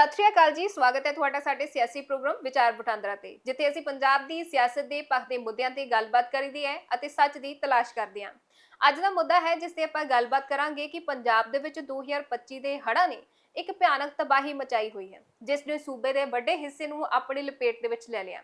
ਸਤਿ ਸ਼੍ਰੀ ਅਕਾਲ ਜੀ, ਸਵਾਗਤ ਹੈ ਤੁਹਾਡਾ ਸਾਡੇ ਸਿਆਸੀ ਪ੍ਰੋਗਰਾਮ ਵਿਚਾਰ ਵਟਾਂਦਰਾ ਤੇ, ਜਿੱਥੇ ਅਸੀਂ ਪੰਜਾਬ ਦੀ ਸਿਆਸਤ ਦੇ ਪੱਖ ਦੇ ਮੁੱਦਿਆਂ ਤੇ ਗੱਲਬਾਤ ਕਰੀਦੀ ਹੈ ਅਤੇ ਸੱਚ ਦੀ ਤਲਾਸ਼ ਕਰਦੇ ਹਾਂ। ਅੱਜ ਦਾ ਮੁੱਦਾ ਹੈ ਜਿਸ ਤੇ ਆਪਾਂ ਗੱਲਬਾਤ ਕਰਾਂਗੇ ਕਿ ਪੰਜਾਬ ਦੇ ਵਿੱਚ 2025 ਦੇ ਹੜ੍ਹਾਂ ਨੇ ਇੱਕ ਭਿਆਨਕ ਤਬਾਹੀ ਮਚਾਈ ਹੋਈ ਹੈ, ਜਿਸ ਨੇ ਸੂਬੇ ਦੇ ਵੱਡੇ ਹਿੱਸੇ ਨੂੰ ਆਪਣੀ ਲਪੇਟ ਦੇ ਵਿੱਚ ਲੈ ਲਿਆ।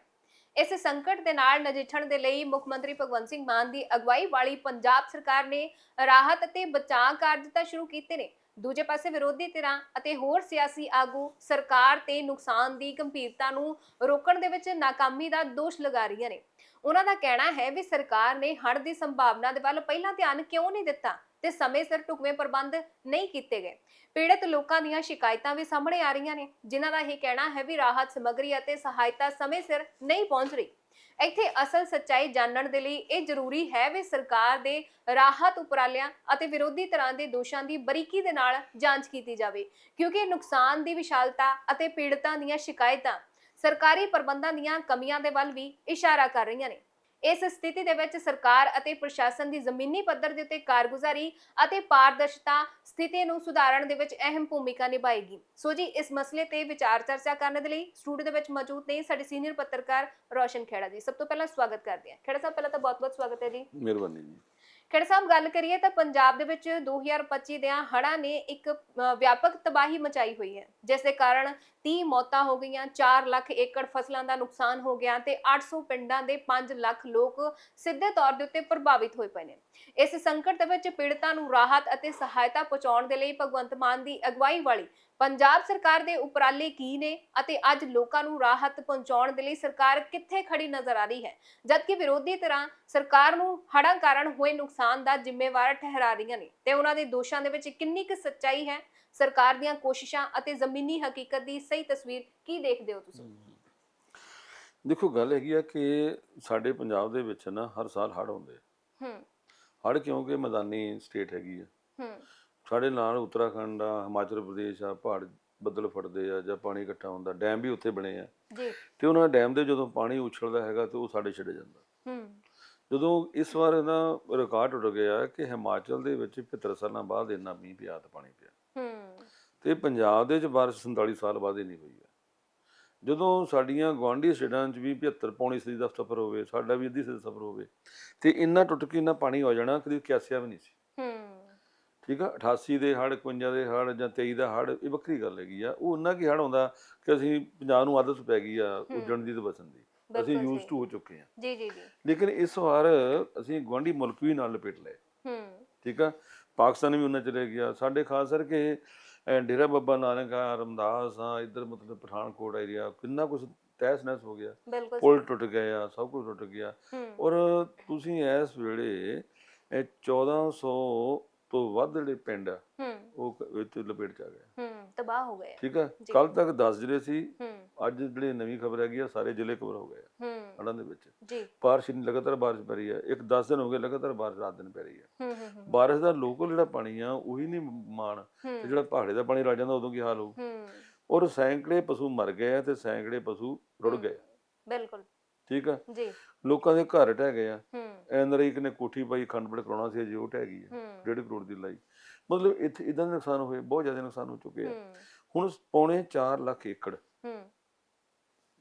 ਇਸ ਸੰਕਟ ਦੇ ਨਾਲ ਨਜਿੱਠਣ ਦੇ ਲਈ ਮੁੱਖ ਮੰਤਰੀ ਭਗਵੰਤ ਸਿੰਘ ਮਾਨ ਦੀ ਅਗਵਾਈ ਵਾਲੀ ਪੰਜਾਬ ਸਰਕਾਰ ਨੇ ਰਾਹਤ ਅਤੇ ਬਚਾਅ ਕਾਰਜ ਤਾਂ ਸ਼ੁਰੂ ਕੀਤੇ ਨੇ ਦੂਜੇ ਪਾਸੇ ਵਿਰੋਧੀ ਧਿਰਾਂ ਅਤੇ ਹੋਰ ਸਿਆਸੀ ਆਗੂ ਸਰਕਾਰ ਤੇ ਨੁਕਸਾਨ ਦੀ ਗੰਭੀਰਤਾ ਨੂੰ ਰੋਕਣ ਦੇ ਵਿੱਚ ਨਾਕਾਮੀ ਦਾ ਦੋਸ਼ ਲਗਾ ਰਹੀਆਂ ਨੇ। ਉਹਨਾਂ ਦਾ ਕਹਿਣਾ ਹੈ ਵੀ ਸਰਕਾਰ ਨੇ ਹੜ੍ਹ ਦੀ ਸੰਭਾਵਨਾ ਦੇ ਵੱਲ ਪਹਿਲਾਂ ਧਿਆਨ ਕਿਉਂ ਨਹੀਂ ਦਿੱਤਾ ਤੇ ਸਮੇਂ ਸਿਰ ਢੁਕਵੇਂ ਪ੍ਰਬੰਧ ਨਹੀਂ ਕੀਤੇ ਗਏ। ਪੀੜਤ ਲੋਕਾਂ ਦੀਆਂ ਸ਼ਿਕਾਇਤਾਂ ਵੀ ਸਾਹਮਣੇ ਆ ਰਹੀਆਂ ਨੇ, ਜਿਨ੍ਹਾਂ ਦਾ ਇਹ ਕਹਿਣਾ ਹੈ ਵੀ ਰਾਹਤ ਸਮੱਗਰੀ ਅਤੇ ਸਹਾਇਤਾ ਸਮੇਂ ਸਿਰ ਨਹੀਂ ਪਹੁੰਚ ਰਹੀ। ਇੱਥੇ ਅਸਲ ਸੱਚਾਈ ਜਾਣਨ ਦੇ ਲਈ ਇਹ ਜ਼ਰੂਰੀ ਹੈ ਵੀ ਸਰਕਾਰ ਦੇ ਰਾਹਤ ਉਪਰਾਲਿਆਂ ਅਤੇ ਵਿਰੋਧੀ ਤਰ੍ਹਾਂ ਦੇ ਦੋਸ਼ਾਂ ਦੀ ਬਰੀਕੀ ਦੇ ਨਾਲ ਜਾਂਚ ਕੀਤੀ ਜਾਵੇ, ਕਿਉਂਕਿ ਨੁਕਸਾਨ ਦੀ ਵਿਸ਼ਾਲਤਾ ਅਤੇ ਪੀੜਤਾਂ ਦੀਆਂ ਸ਼ਿਕਾਇਤਾਂ ਸਰਕਾਰੀ ਪ੍ਰਬੰਧਾਂ ਦੀਆਂ ਕਮੀਆਂ ਦੇ ਵੱਲ ਵੀ ਇਸ਼ਾਰਾ ਕਰ ਰਹੀਆਂ ਨੇ। ਇਸ ਸਥਿਤੀ ਦੇ ਵਿੱਚ ਸਰਕਾਰ ਅਤੇ ਪ੍ਰਸ਼ਾਸਨ ਦੀ ਜ਼ਮੀਨੀ ਪੱਧਰ ਦੇ ਉੱਤੇ ਕਾਰਗੁਜ਼ਾਰੀ ਅਤੇ ਪਾਰਦਰਸ਼ਤਾ ਸਥਿਤੀ ਨੂੰ ਸੁਧਾਰਨ ਦੇ ਵਿੱਚ ਅਹਿਮ ਭੂਮਿਕਾ ਨਿਭਾਏਗੀ। ਸੋ ਜੀ ਇਸ ਮਸਲੇ ਤੇ ਵਿਚਾਰ ਚਰਚਾ ਕਰਨ ਦੇ ਲਈ ਸਟੂਡੀਓ ਦੇ ਵਿੱਚ ਮੌਜੂਦ ਨੇ ਸਾਡੇ ਸੀਨੀਅਰ ਪੱਤਰਕਾਰ ਰੋਸ਼ਨ ਖੇੜਾ ਜੀ। ਸਭ ਤੋਂ ਪਹਿਲਾਂ ਸਵਾਗਤ ਕਰਦੇ ਹਾਂ। ਖੇੜਾ ਸਾਹਿਬ ਪਹਿਲਾਂ ਤਾਂ ਬਹੁਤ-ਬਹੁਤ ਸਵਾਗਤ ਹੈ ਜੀ। ਮਿਹਰਬਾਨੀ ਜੀ। ਖੇੜਾ ਸਾਹਿਬ ਗੱਲ ਕਰੀਏ ਤਾਂ ਪੰਜਾਬ ਦੇ ਵਿੱਚ 2025 ਦੇ ਹੜ੍ਹਾਂ ਨੇ ਇੱਕ ਵਿਆਪਕ ਤਬਾਹੀ ਮਚਾਈ ਹੋਈ ਹੈ ਜਿਸ ਦੇ ਕਾਰਨ 30 ਮੌਤਾਂ ਹੋ ਗਈਆਂ 4 ਲੱਖ ਏਕੜ ਫਸਲਾਂ ਦਾ ਨੁਕਸਾਨ ਹੋ ਗਿਆ ਤੇ 800 ਪਿੰਡਾਂ ਦੇ 5 ਲੱਖ ਲੋਕ ਸਿੱਧੇ ਤੌਰ ਦੇ ਉੱਤੇ ਪ੍ਰਭਾਵਿਤ ਹੋਏ ਪਏ ਨੇ। ਇਸ ਸੰਕਟ ਦੇ ਵਿੱਚ ਪੀੜਤਾਂ ਨੂੰ ਰਾਹਤ ਅਤੇ ਸਹਾਇਤਾ ਪਹੁੰਚਾਉਣ ਦੇ ਲਈ ਭਗਵੰਤ ਮਾਨ ਦੀ ਅਗਵਾਈ ਵਾਲੀ ਪੰਜਾਬ ਸਰਕਾਰ ਦੇ ਉਪਰਾਲੇ ਕੀ ਨੇ ਅਤੇ ਅੱਜ ਲੋਕਾਂ ਨੂੰ ਰਾਹਤ ਪਹੁੰਚਾਉਣ ਦੇ ਲਈ ਸਰਕਾਰ ਕਿੱਥੇ ਖੜੀ ਨਜ਼ਰ ਆ ਰਹੀ ਹੈ? ਜਦਕਿ ਵਿਰੋਧੀ ਤਰ੍ਹਾਂ ਸਰਕਾਰ ਨੂੰ ਹੜ੍ਹਾਂ ਕਾਰਨ ਹੋਏ ਨੁਕਸਾਨ ਦਾ ਜ਼ਿੰਮੇਵਾਰ ਠਹਿਰਾ ਰਹੀਆਂ ਨੇ ਤੇ ਉਹਨਾਂ ਦੇ ਦੋਸ਼ਾਂ ਦੇ ਵਿੱਚ ਕਿੰਨੀ ਕੁ ਸੱਚਾਈ ਹੈ? ਸਰਕਾਰ ਦੀਆਂ ਕੋਸ਼ਿਸ਼ਾਂ ਅਤੇ ਜ਼ਮੀਨੀ ਹਕੀਕਤ ਦੀ ਸਹੀ ਤਸਵੀਰ ਕੀ ਦੇਖਦੇ ਹੋ ਤੁਸੀਂ? ਦੇਖੋ ਗੱਲ ਹੈਗੀ ਆ ਕਿ ਸਾਡੇ ਪੰਜਾਬ ਦੇ ਵਿੱਚ ਨਾ ਹਰ ਸਾਲ ਹੜ੍ਹ ਹੁੰਦੇ ਹੂੰ। ਹੜ੍ਹ ਕਿਉਂਕਿ ਮੈਦਾਨੀ ਸਟੇਟ ਹੈਗੀ ਆ। ਹੂੰ। ਸਾਡੇ ਨਾਲ ਉੱਤਰਾਖੰਡ ਆ ਹਿਮਾਚਲ ਪ੍ਰਦੇਸ਼ ਆ ਪਹਾੜ ਬੱਦਲ ਫਟਦੇ ਆ ਜਾਂ ਪਾਣੀ ਇਕੱਠਾ ਹੁੰਦਾ ਡੈਮ ਵੀ ਉੱਥੇ ਬਣੇ ਆ। ਜੀ। ਤੇ ਉਹਨਾਂ ਡੈਮ ਦੇ ਜਦੋਂ ਪਾਣੀ ਉਛਲਦਾ ਹੈਗਾ ਤੇ ਉਹ ਸਾਡੇ ਛੱਡ ਜਾਂਦਾ। ਹੂੰ। ਜਦੋਂ ਇਸ ਵਾਰ ਨਾ ਰਿਕਾਰਡ ਟੁੱਟ ਗਿਆ ਕਿ ਹਿਮਾਚਲ ਦੇ ਵਿੱਚ 75 ਸਾਲਾਂ ਬਾਅਦ ਇੰਨਾ ਮੀਂਹ ਪਿਆ ਤੇ ਪਾਣੀ ਪਿਆ। ਤੇ ਪੰਜਾਬ ਦੇ ਵਿੱਚ ਬਾਰਿਸ਼ 47 ਸਾਲ ਬਾਅਦ ਹੀ ਨਹੀਂ ਹੋਈ ਹੈ। ਜਦੋਂ ਸਾਡੀਆਂ ਗਵਾਂਢੀ ਸਟੇਟਾਂ 'ਚ ਵੀ 75 ਪੌਣੀ ਸਦੀ ਦਾ ਸਫ਼ਰ ਹੋਵੇ ਸਾਡਾ ਵੀ ਅੱਧੀ ਸਦੀ ਦਾ ਸਫ਼ਰ ਹੋਵੇ ਤੇ ਇੰਨਾ ਟੁੱਟ ਕੇ ਇੰਨਾ ਪਾਣੀ ਹੋ ਜਾਣਾ ਕਦੀ ਕਿਆਸਿਆ ਵੀ ਨਹੀਂ ਸੀ। ਹੂੰ। ਠੀਕ ਆ? 88 ਦੇ ਹੜ੍ਹ 51 ਦੇ ਹੜ੍ਹ ਜਾਂ 23 ਦਾ ਹੜ੍ਹ ਇਹ ਵੱਖਰੀ ਗੱਲ ਹੈਗੀ ਆ। ਉਹ ਉਹਨਾਂ ਕੀ ਹੜ੍ਹ ਹੁੰਦਾ ਕਿ ਅਸੀਂ ਪੰਜਾਬ ਨੂੰ ਆਦਤ ਪੈ ਗਈ ਆ ਉੱਜਣ ਦੀ ਤੇ ਵਸਣ ਦੀ। ਅਸੀਂ ਯੂਜ਼। ਟੂ ਹੋ ਚੁੱਕੇ ਆ। ਜੀ ਜੀ ਜੀ। ਲੇਕਿਨ ਇਸ ਵਾਰ ਅਸੀਂ ਗਵਾਂਢੀ ਮੁਲਕ ਵੀ ਨਾਲ ਲਪੇਟ ਲਏ। ਹੂੰ। ਠੀਕ ਆ? ਪਾਕਿਸਤਾਨ ਵੀ ਉਹਨਾਂ ਚਲੇ ਗਿਆ। ਸਾਡੇ ਖਾਸ ਕਰਕੇ ਡੇਰਾ ਬੱਬਾ ਨਾਨਕ ਆ ਰਮਦਾਸ ਆ ਇੱਧਰ ਮਤਲਬ ਪਠਾਨਕੋਟ ਏਰੀਆ ਕਿੰਨਾ ਕੁਝ ਤਹਿਸ ਨਹਿਸ ਹੋ ਗਿਆ। ਬਿਲਕੁਲ ਪੁਲ ਟੁੱਟ ਗਏ ਆ ਸਭ ਕੁਝ ਟੁੱਟ ਗਿਆ। ਔਰ ਤੁਸੀਂ ਇਸ ਵੇਲੇ ਇਹ 1400 ਤੋਂ ਵੱਧ ਜਿਹੜੇ ਪਿੰਡ ਆ ਉਹ ਵਿੱਚ ਲਪੇਟ ਚ ਆ ਗਏ। ਹੂੰ ਤਬਾਹ ਹੋ ਗਏ ਠੀਕ ਆ। ਕੱਲ ਤੱਕ 10 ਜ਼ਿਲ੍ਹੇ ਸੀ ਅੱਜ ਜਿਹੜੀ ਨਵੀਂ ਖਬਰ ਹੈਗੀ ਆ ਸਾਰੇ ਜ਼ਿਲ੍ਹੇ ਕਵਰ ਹੋ ਗਏ ਹੂੰ। ਹੜ੍ਹਾਂ ਦੇ ਵਿੱਚ। ਜੀ। ਬਾਰਿਸ਼ ਇੰਨੀ ਲਗਾਤਾਰ ਬਾਰਿਸ਼ ਪੈ ਰਹੀ ਹੈ। ਇੱਕ 10 ਦਿਨ ਹੋ ਗਏ ਲਗਾਤਾਰ ਬਾਰਿਸ਼ ਰਾਤ ਦਿਨ ਪੈ ਰਹੀ ਹੈ। ਹੂੰ ਹੂੰ ਹੂੰ। ਬਾਰਿਸ਼ ਦਾ ਲੋਕਲ ਜਿਹੜਾ ਪਾਣੀ ਆ ਉਹੀ ਨਹੀਂ ਮਾਣ। ਤੇ ਜਿਹੜਾ ਪਹਾੜੇ ਦਾ ਪਾਣੀ ਰਲ ਜਾਂਦਾ ਉਦੋਂ ਕੀ ਹਾਲ ਹੋਊ? ਹੂੰ। ਔਰ ਸੈਂਕੜੇ ਪਸ਼ੂ ਮਰ ਗਏ ਆ ਤੇ ਸੈਂਕੜੇ ਪਸ਼ੂ ਰੁੜ। ਗਏ ਬਿਲਕੁਲ। ਠੀਕ ਆ? ਜੀ। ਲੋਕਾਂ ਦੇ ਘਰ ਢਹਿ ਗਏ ਆ। ਇੱਕ ਨੇ ਕੋਠੀ ਪਾਈ ਖੰਡਪੜ ਕਰਾਉਣਾ ਸੀ ਉਹ ਢਹਿ ਗਈ ਹੂੰ। ਡੇਢ ਕਰੋੜ ਦੀ ਲਾਈ। ਮਤਲਬ ਇੱਥੇ ਇਦਾਂ ਦੇ ਨੁਕਸਾਨ ਹੋਏ ਬਹੁਤ ਜ਼ਿਆਦਾ ਨੁਕਸਾਨ ਹੋ ਚੁੱਕੇ ਆ। ਹੁਣ ਪੌਣੇ 4 ਲੱਖ ਏਕੜ ਹੂੰ।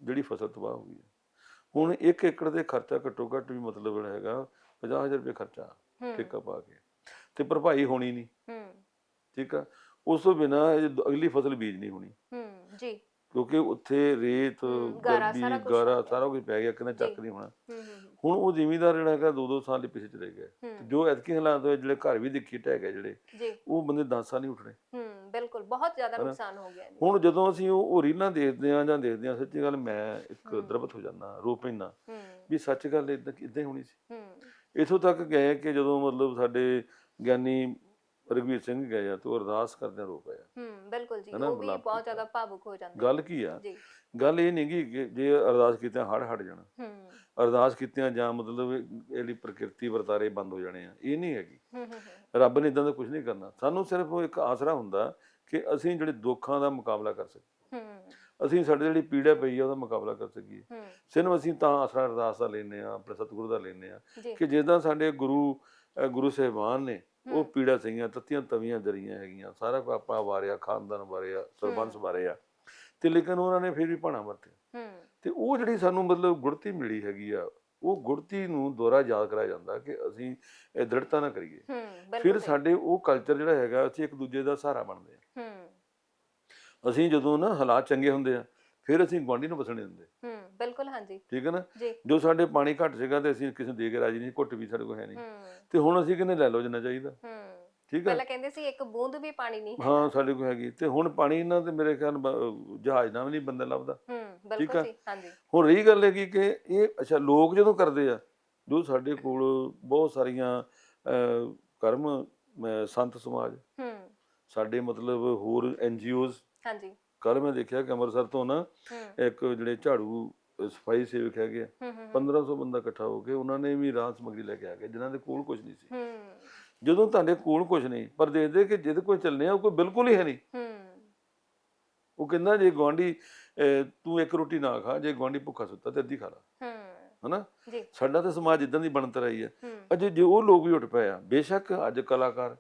ਜਿਹੜੀ ਫਸਲ ਤਬਾਹ ਹੋ ਗਈ ਹੈ ਹੁਣ 1 ਏਕੜ ਦੇ ਖਰਚਾ ਘੱਟੋ ਘੱਟ ਵੀ ਮਤਲਬ ਹੈਗਾ 50000 ਰੁਪਏ ਖਰਚਾ ਠੇਕਾ ਪਾ ਕੇ। ਤੇ ਭਰਪਾਈ ਹੋਣੀ ਨਹੀਂ। ਹੂੰ। ਠੀਕ ਆ? ਉਸ ਤੋਂ ਬਿਨਾ ਅਗਲੀ ਫਸਲ ਬੀਜ ਨਹੀਂ ਹੋਣੀ। ਹੂੰ ਜੀ। ਕਿਉਂਕਿ ਉੱਥੇ ਰੇਤ ਹੂੰ, ਗਾਰਾ, ਸਾਰਾ ਗਿਆ। ਕੁਝ ਪੈ ਗਿਆ ਕਿੰਨਾ ਚੱਕ। ਨਹੀਂ ਹੋਣਾ। ਹੁਣ ਉਹ ਜ਼ਿਮੀਂਦਾਰ ਜਿਹੜਾ ਹੈਗਾ ਦੋ ਦੋ ਸਾਲ ਹੀ ਪਿੱਛੇ ਚਲੇ ਹੂੰ। ਜੋ ਐਤਕੀ ਹਾਲਾਤ ਹੋਏ ਜਿਹੜੇ ਘਰ ਵੀ ਦੇਖੀ ਢਹਿ ਗਏ ਜਿਹੜੇ ਉਹ ਬੰਦੇ 10 ਸਾਲ ਨਹੀਂ ਉੱਠਣੇ। ਹੂੰ। ਬਿਲਕੁਲ ਬਹੁਤ ਜ਼ਿਆਦਾ? ਨੁਕਸਾਨ ਹੋ ਗਿਆ ਹੁਣ ਜਦੋਂ ਅਸੀਂ ਉਹ ਰੀਲਾਂ ਦੇਖਦੇ ਆ ਜਾਂ ਦੇਖਦੇ ਆ ਸੱਚੀ ਗੱਲ ਮੈਂ ਇੱਕ। ਦਰਬਤ ਹੋ ਜਾਂਦਾ ਰੋ ਪੈਂਦਾ ਵੀ ਸੱਚ ਗੱਲ ਇਦਾਂ ਇਦਾਂ ਹੋਣੀ ਸੀ। ਇਥੋਂ ਤੱਕ ਗਏ ਕਿ ਜਦੋਂ ਮਤਲਬ ਸਾਡੇ ਗਿਆਨੀ ਰਘਵੀਰ ਸਿੰਘ ਗਏ ਆ ਤੇ ਅਰਦਾਸ ਕਰਦਿਆਂ ਰੋ ਪਏ। ਹੂੰ ਬਿਲਕੁਲ ਜੀ ਉਹ ਵੀ ਬਹੁਤ ਕੀਤਾ। ਜ਼ਿਆਦਾ ਭਾਵੁਕ ਹੋ ਜਾਂਦੇ ਗੱਲ ਕੀ ਆ? ਗੱਲ ਇਹ ਨਹੀਂ ਕਿ ਜੇ ਅਰਦਾਸ ਕੀਤਿਆਂ ਹੜ ਹਟ ਜਾਣਾ। ਹੂੰ। ਅਰਦਾਸ ਕੀਤਿਆਂ ਜਾਂ ਮਤਲਬ ਇਹ ਜਿਹੜੀ ਪ੍ਰਕਿਰਤੀ ਵਰਤਾਰੇ ਬੰਦ ਹੋ ਜਾਣੇ ਆ ਇਹ ਨਹੀਂ ਹੈਗੀ। ਰੱਬ ਨੇ ਇਦਾਂ ਦਾ ਕੁਝ ਨਹੀਂ ਕਰਨਾ। ਸਾਨੂੰ ਸਿਰਫ ਉਹ ਇੱਕ ਆਸਰਾ ਹੁੰਦਾ ਕਿ ਅਸੀਂ ਜਿਹੜੇ ਦੁੱਖਾਂ ਦਾ ਮੁਕਾਬਲਾ ਕਰ ਸਕੀਏ। ਅਸੀਂ ਸਾਡੇ ਜਿਹੜੀ ਪੀੜਾ ਪਈ ਆ ਉਹਦਾ ਮੁਕਾਬਲਾ ਕਰ ਸਕੀਏ। ਸਿਰਫ ਅਸੀਂ ਤਾਂ ਆਸਰਾ ਅਰਦਾਸ ਦਾ ਲੈਨੇ ਆ ਆਪਣੇ ਸਤਿਗੁਰੂ ਦਾ ਲੈਨੇ ਆ ਕਿ ਜਿੱਦਾਂ ਸਾਡੇ ਗੁਰੂ ਗੁਰੂ ਸਾਹਿਬਾਨ ਨੇ ਉਹ। ਪੀੜਾ ਸਹੀਆਂ ਤੱਤੀਆਂ ਤਵੀਆਂ ਜਰੀਆਂ ਹੈਗੀਆਂ ਸਾਰਾ ਆਪਾਂ ਵਾਰਿਆ ਖਾਨਦਾਨ ਵਾਰਿਆ ਸਰਬੰਸ ਵਾਰਿਆ। ਤੇ ਲੇਕਿਨ ਉਹਨਾਂ ਨੇ ਫਿਰ ਵੀ ਭਾਣਾ ਵਰਤਿਆ। ਤੇ ਉਹ ਜਿਹੜੀ ਸਾਨੂੰ ਮਤਲਬ ਗੁੜਤੀ ਮਿਲੀ ਹੈਗੀ ਆ ਉਹ ਗੁੜਤੀ ਨੂੰ ਦੁਬਾਰਾ ਯਾਦ ਕਰਾਇਆ ਜਾਂਦਾ ਕਿ ਅਸੀਂ ਇਹ ਦ੍ਰਿੜਤਾ ਨਾ ਕਰੀਏ। ਫਿਰ। ਸਾਡੇ ਉਹ ਕਲਚਰ ਜਿਹੜਾ ਹੈਗਾ ਅਸੀਂ ਇੱਕ ਦੂਜੇ ਦਾ ਸਹਾਰਾ ਬਣਦੇ ਆ। ਅਸੀਂ ਜਦੋਂ ਨਾ ਹਾਲਾਤ ਚੰਗੇ ਹੁੰਦੇ ਆ ਫਿਰ ਅਸੀਂ ਗੁਆਂਢੀ ਨੂੰ ਵਸਣੇ ਦਿੰਦੇ ਹੂੰ ਬਿਲਕੁਲ ਹਾਂਜੀ। ਠੀਕ ਹੈ ਨਾ? ਜੀ। ਸਾਡੇ ਪਾਣੀ ਘੱਟ ਸੀਗਾ ਤੇ ਅਸੀਂ ਕਿਸੇ ਦੇ ਕੇ ਰਾਜੀ ਨਹੀਂ ਘੁੱਟ ਵੀ ਸਾਡੇ ਕੋਲ ਹੈ ਨਹੀਂ। ਤੇ ਹੁਣ ਅਸੀਂ ਕਹਿੰਦੇ ਲੈ ਲਓ ਜਿੰਨਾ ਚਾਹੀਦਾ? ਹੂੰ। ਠੀਕ ਹੈ। ਪਹਿਲਾਂ ਕਹਿੰਦੇ ਸੀ ਇੱਕ ਬੂੰਦ ਵੀ ਪਾਣੀ ਨਹੀਂ ਹੈ ਸਾਡੇ ਕੋਲ ਹੈਗੀ। ਤੇ ਹੁਣ ਪਾਣੀ ਇਹਨਾਂ ਤੇ ਮੇਰੇ ਖਿਆਲ ਜਹਾਜ਼ ਨਾਲ ਵੀ ਨਹੀਂ ਬੰਦਾ ਲੱਭਦਾ। ਹੂੰ। ਠੀਕ ਬਿਲਕੁਲ ਆ। ਜੀ ਹਾਂਜੀ। ਹੁਣ ਰਹੀ ਗੱਲ ਹੈਗੀ ਕਿ ਇਹ ਅੱਛਾ ਲੋਕ ਜਦੋਂ ਕਰਦੇ ਆ ਜੋ ਸਾਡੇ ਕੋਲ ਬਹੁਤ ਸਾਰੀਆਂ ਅਹ, ਕਰਮ ਅਹ, ਸੰਤ ਸਮਾਜ ਹੂੰ। ਸਾਡੇ ਮਤਲਬ ਹੋਰ ਐਨ ਜੀਓਜ਼ ਹਾਂਜੀ। ਕੱਲ ਮੈਂ ਦੇਖਿਆ ਕਿ ਅੰਮ੍ਰਿਤਸਰ ਤੋਂ ਨਾ ਹੂੰ। ਇੱਕ ਜਿਹੜੇ ਝਾੜੂ ਅਹ, ਸਫ਼ਾਈ ਸੇਵਕ ਹੈਗੇ ਆ ਹੂੰ ਹੂੰ 1500 ਬੰਦਾ ਇਕੱਠਾ ਹੋ ਕੇ ਉਹਨਾਂ ਨੇ ਵੀ ਰਾਹਤ ਸਮੱਗਰੀ ਲੈ ਕੇ ਆ ਗਏ ਜਿਨ੍ਹਾਂ ਦੇ ਕੋਲ ਕੁਝ ਨਹੀਂ ਸੀ। ਹੂੰ। ਜਦੋਂ ਤੁਹਾਡੇ ਕੋਲ ਕੁਝ ਨਹੀਂ ਪਰ ਦੇਖਦੇ ਕਿ ਜਿਹਦੇ ਕੋਲ ਚੱਲਨੇ ਆ ਉਹ ਕੋਈ ਬਿਲਕੁਲ ਹੀ ਹੈ ਨਹੀਂ। ਹੂੰ। ਉਹ ਕਹਿੰਦਾ ਜੇ ਗਵਾਂਢੀ ਅਹ, ਤੂੰ ਇੱਕ ਰੋਟੀ ਨਾ ਖਾ ਜੇ ਗਵਾਂਢੀ ਭੁੱਖਾ ਸੁੱਤਾ ਤੇ ਅੱਧੀ ਖਾ ਲਾ। ਹੂੰ। ਹਨਾ? ਜੀ। ਸਾਡਾ ਤਾਂ ਸਮਾਜ ਇਦਾਂ ਦੀ ਬਣਤ ਰਹੀ ਹੈ। ਅਜੇ ਜੇ ਉਹ ਲੋਕ ਵੀ ਉੱਠ ਪਏ ਆ ਬੇਸ਼ੱਕ ਅੱਜ ਕਲਾਕਾਰ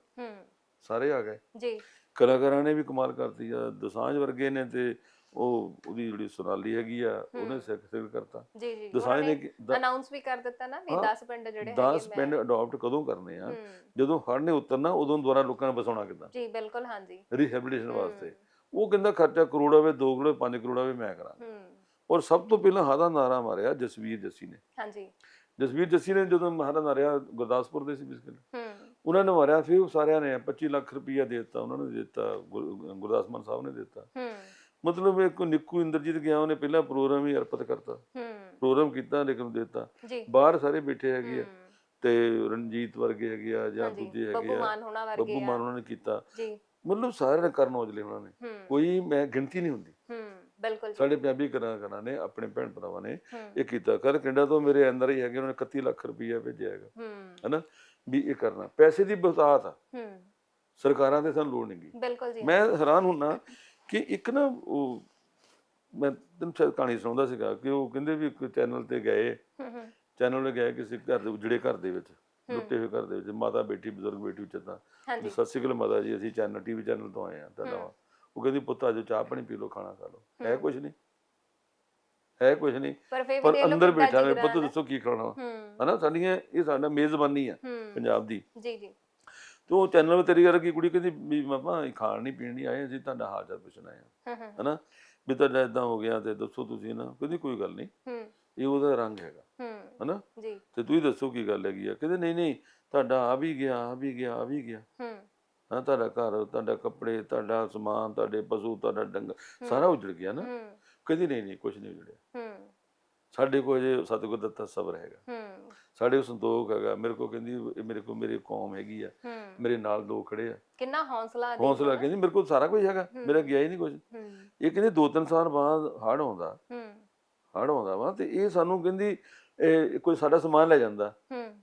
ਸਾਰੇ ਆ ਗਏ। ਜੀ। ਕਲਾਕਾਰਾਂ ਨੇ ਵੀ ਕਮਾਲ ਕਰਤੀ ਆ। ਦਸਾਂਝ ਵਰਗੇ ਨੇ ਤੇ ਉਹ ਉਹਦੀ ਜਿਹੜੀ ਸੁਨਾਲੀ ਹੈਗੀ ਆ ਉਹਨੇ। ਸਿੱਖ ਸਿੱਖ ਕਰਤਾ। ਜੀ ਜੀ। ਦਸਾਂਝ ਨੇ ਅਨਾਉਂਸ ਵੀ ਕਰ ਦਿੱਤਾ ਨਾ ਵੀ ਹਾਂ, 10 ਪਿੰਡ ਜਿਹੜੇ 10 ਹੈਗੇ ਮੈਂ- ਪਿੰਡ ਅਡਾਪਟ ਕਦੋਂ ਕਰਨੇ ਆ? ਜਦੋਂ ਹੜ੍ਹ ਨੇ ਉਤਰਨਾ ਉਦੋਂ ਦੁਬਾਰਾ ਲੋਕਾਂ ਨੇ ਬਸਾਉਣਾ ਕਿੱਦਾਂ? ਜੀ ਬਿਲਕੁਲ ਹਾਂਜੀ। ਰੀਹੈਬਿਲਿਟੇਸ਼ਨ ਵਾਸਤੇ। ਉਹ ਕਹਿੰਦਾ ਖਰਚਾ ਕਰੋੜ ਹੋਵੇ 2 ਕਰੋੜ 5 ਕਰੋੜ ਹੋਵੇ ਮੈਂ ਕਰਾਂ ਔਰ ਸਭ ਤੋਂ ਪਹਿਲਾਂ ਹਾਦਾ ਨਾਰਾ ਮਾਰਿਆ ਜਸਵੀਰ ਜੱਸੀ ਨੇ। ਹਾਂਜੀ। ਜਸਵੀਰ ਜੱਸੀ ਨੇ ਜਦੋਂ ਹਾਦਾ ਮਾਰਿਆ ਗੁਰਦਾਸਪੁਰ ਦੇ ਸੀ ਬਿਸਕਲ ਹੂੰ। ਉਹਨਾਂ ਨੇ ਮਾਰਿਆ ਫਿਰ ਸਾਰਿਆਂ ਨੇ 25 ਲੱਖ ਰੁਪਈਆ ਦੇ ਦਿੱਤਾ ਉਹਨਾਂ ਨੇ ਦੇ ਦਿੱਤਾ ਗੁਰ- ਗੁਰਦਾਸ ਮਾਨ ਸਾਹਿਬ ਨੇ ਦਿੱਤਾ। ਹੂੰ। ਮਤਲਬ ਇੱਕ ਨਿੱਕੂ ਇੰਦਰਜੀਤ ਗਿਆ ਉਹਨੇ ਪਹਿਲਾਂ ਪ੍ਰੋਗਰਾਮ ਹੀ ਅਰਪਿਤ ਕਰਤਾ। ਹੂੰ। ਪ੍ਰੋਗਰਾਮ ਕੀਤਾ ਲੇਕਿਨ ਦਿੱਤਾ। ਬਾਹਰ ਸਾਰੇ ਬੈਠੇ ਹੈਗੇ ਆ ਤੇ ਰਣਜੀਤ ਵਰਗੇ ਹੈਗੇ ਆ ਜਾਂ ਦੂਜੇ ਬੱਬੂ ਹੈਗੇ ਆ। ਮਾਨ ਹੋਣਾ ਬੱਬੂ ਵਰਗੇ ਮਾਨ ਆ। ਉਹਨਾਂ ਨੇ ਕੀਤਾ। ਮਤਲਬ ਸਾਰਿਆਂ ਨੇ ਕਰਨ ਔਜਲੇ ਉਹਨਾਂ ਨੇ। ਕੋਈ ਮੈਂ ਗਿਣਤੀ ਨਹੀਂ ਹੁੰਦੀ। ਹੂੰ ਬਿਲਕੁਲ ਸਾਡੇ ਪੰਜਾਬੀ ਕਰਾਂ ਕਰਾਂ ਨੇ ਆਪਣੇ ਭੈਣ ਭਰਾਵਾਂ ਨੇ ਇਹ ਕੀਤਾ। ਕਰ ਕੈਨੇਡਾ ਤੋਂ ਮੇਰੇ ਅੰਦਰ ਹੀ ਹੈਗੇ ਉਹਨਾਂ ਨੇ 31 ਲੱਖ ਰੁਪਈਆ ਭੇਜਿਆ ਹੈਗਾ। ਹੂੰ। ਹਨਾ? ਵੀ ਇਹ ਕਰਨਾ। ਪੈਸੇ ਦੀ ਬਹੁਤਾਤ ਆ। ਹੂੰ। ਸਰਕਾਰਾਂ ਦੇ ਸਾਨੂੰ ਲੋੜ ਨਹੀਂਗੀ ਬਿਲਕੁਲ ਜੀ। ਮੈਂ ਹੈਰਾਨ ਹੁੰਨਾ ਕਿ ਇੱਕ ਨਾ ਉਹ ਮੈਂ ਤੈਨੂੰ ਸ਼ਾਇਦ ਕਹਾਣੀ ਸੁਣਾਉਂਦਾ ਸੀਗਾ ਕਿ ਉਹ ਕਹਿੰਦੇ ਵੀ ਇੱਕ ਚੈਨਲ ਤੇ ਗਏ। ਹੂੰ ਹੂੰ। ਚੈਨਲ ਤੇ ਗਏ ਕਿਸੇ ਘਰ ਦੇ ਉਜੜੇ ਘਰ ਦੇ ਵਿੱਚ। ਲੁੱਟੇ ਹੋਏ ਘਰ ਦੇ ਵਿੱਚ ਮਾਤਾ ਬੇਟੀ ਬਜ਼ੁਰਗ ਬੇਟੀ ਉੱਚਤਾ ਹਾਂਜੀ। ਸਤਿ ਸ਼੍ਰੀ ਅਕਾਲ ਮਾਤਾ ਜੀ ਅਸੀਂ ਚੈਨਲ ਟੀਵੀ ਚੈਨਲ ਤੋਂ ਆਏ ਆ ਵਾ। ਉਹ ਕਹਿੰਦੀ ਪੁੱਤ ਆਜੋ ਚਾਹ ਪਾਣੀ ਪੀ ਲਓ ਖਾਣਾ ਖਾ ਲਓ। ਹੈ। ਕੁਝ ਨਹੀਂ। ਹੈ ਕੁਝ ਨਹੀਂ। ਪਰ ਅੰਦਰ ਬੈਠਾ ਨੇ ਜਿਗਰਾ ਪੁੱਤ। ਦੱਸੋ ਕੀ ਖਾਣਾ ਹਨਾ ਸਾਡੀਆਂ ਇਹ ਸਾਡਾ ਮੇਜ਼ਬਾਨੀ ਆ ਪੰਜਾਬ ਦੀ। ਜੀ ਜੀ। ਤੇ ਚੈਨਲ 'ਤੇ ਤੇਰੀ ਵਰਗੀ ਕੁੜੀ ਕਹਿੰਦੀ ਵੀ ਮਾਮਾ ਖਾਣ ਨਹੀਂ ਪੀਣ ਨਹੀਂ ਆਏ ਅਸੀਂ ਤੁਹਾਡਾ ਹਾਲ ਚਾਲ ਪੁੱਛਣ ਹੂੰ। ਹਨਾ? ਵੀ ਤੁਹਾਡਾ ਇਦਾਂ ਹੋ ਗਿਆ ਤੇ ਦੱਸੋ ਤੁਸੀਂ ਨਾ। ਕਹਿੰਦੀ ਕੋਈ ਗੱਲ ਨਹੀਂ। ਇਹ ਉਹਦਾ ਰੰਗ ਹੈਗਾ। ਹੂੰ ਹਨਾ? ਜੀ। ਤੇ ਤੁਸੀਂ ਦੱਸੋ ਕੀ ਗੱਲ ਹੈਗੀ ਆ? ਕਹਿੰਦੇ ਨਹੀਂ ਨਹੀਂ ਤੁਹਾਡਾ ਆ ਵੀ ਗਿਆ ਆ ਵੀ ਗਿਆ ਆ ਵੀ ਗਿਆ। ਹੂੰ। ਹਾਂ ਤੁਹਾਡਾ ਘਰ ਤੁਹਾਡਾ ਕੱਪੜੇ ਤੁਹਾਡਾ ਸਮਾਨ ਤੁਹਾਡੇ ਪਸ਼ੂ ਤੁਹਾਡਾ ਡੰਗਰ ਸਾਰਾ ਉਜੜ ਗਿਆ ਨਾ? ਹੂੰ। ਕਹਿੰਦੀ ਨਹੀਂ ਨਹੀਂ ਕੁਝ ਨਹੀਂ ਉਜੜਿਆ। ਹੂੰ। ਸਾਡੇ ਕੋਲ ਜੇ ਸਤਿਗੁਰ ਦਿੱਤਾ ਸਬਰ ਹੈਗਾ। ਹੂੰ। ਸਾਡੇ ਕੋਲ ਸੰਤੋਖ ਹੈਗਾ। ਮੇਰੇ ਕੋਲ ਕਹਿੰਦੀ ਇਹ ਮੇਰੇ ਕੋਲ ਮੇਰੀ ਕੌਮ ਹੈਗੀ ਆ। ਹੂੰ। ਮੇਰੇ ਨਾਲ ਦੋ ਖੜੇ ਆ। ਕਿੰਨਾ ਹੌਸਲਾ ਦੇਖੋ ਹੌਸਲਾ। ਕਹਿੰਦੀ ਮੇਰੇ ਕੋਲ ਸਾਰਾ ਕੁਝ ਹੈਗਾ। ਮੇਰਾ ਗਿਆ ਹੀ ਨਹੀਂ ਕੁਝ ਹੂੰ। ਇਹ ਕਹਿੰਦੇ ਦੋ ਤਿੰਨ ਸਾਲ ਬਾਅਦ ਹੜ ਆਉਂਦਾ। ਹੂੰ। ਹੜ ਆਉਂਦਾ ਵਾ ਤੇ ਇਹ ਸਾਨੂੰ ਕਹਿੰਦੀ ਇਹ ਕੋਈ ਸਾਡਾ ਸਮਾਨ ਲੈ ਜਾਂਦਾ।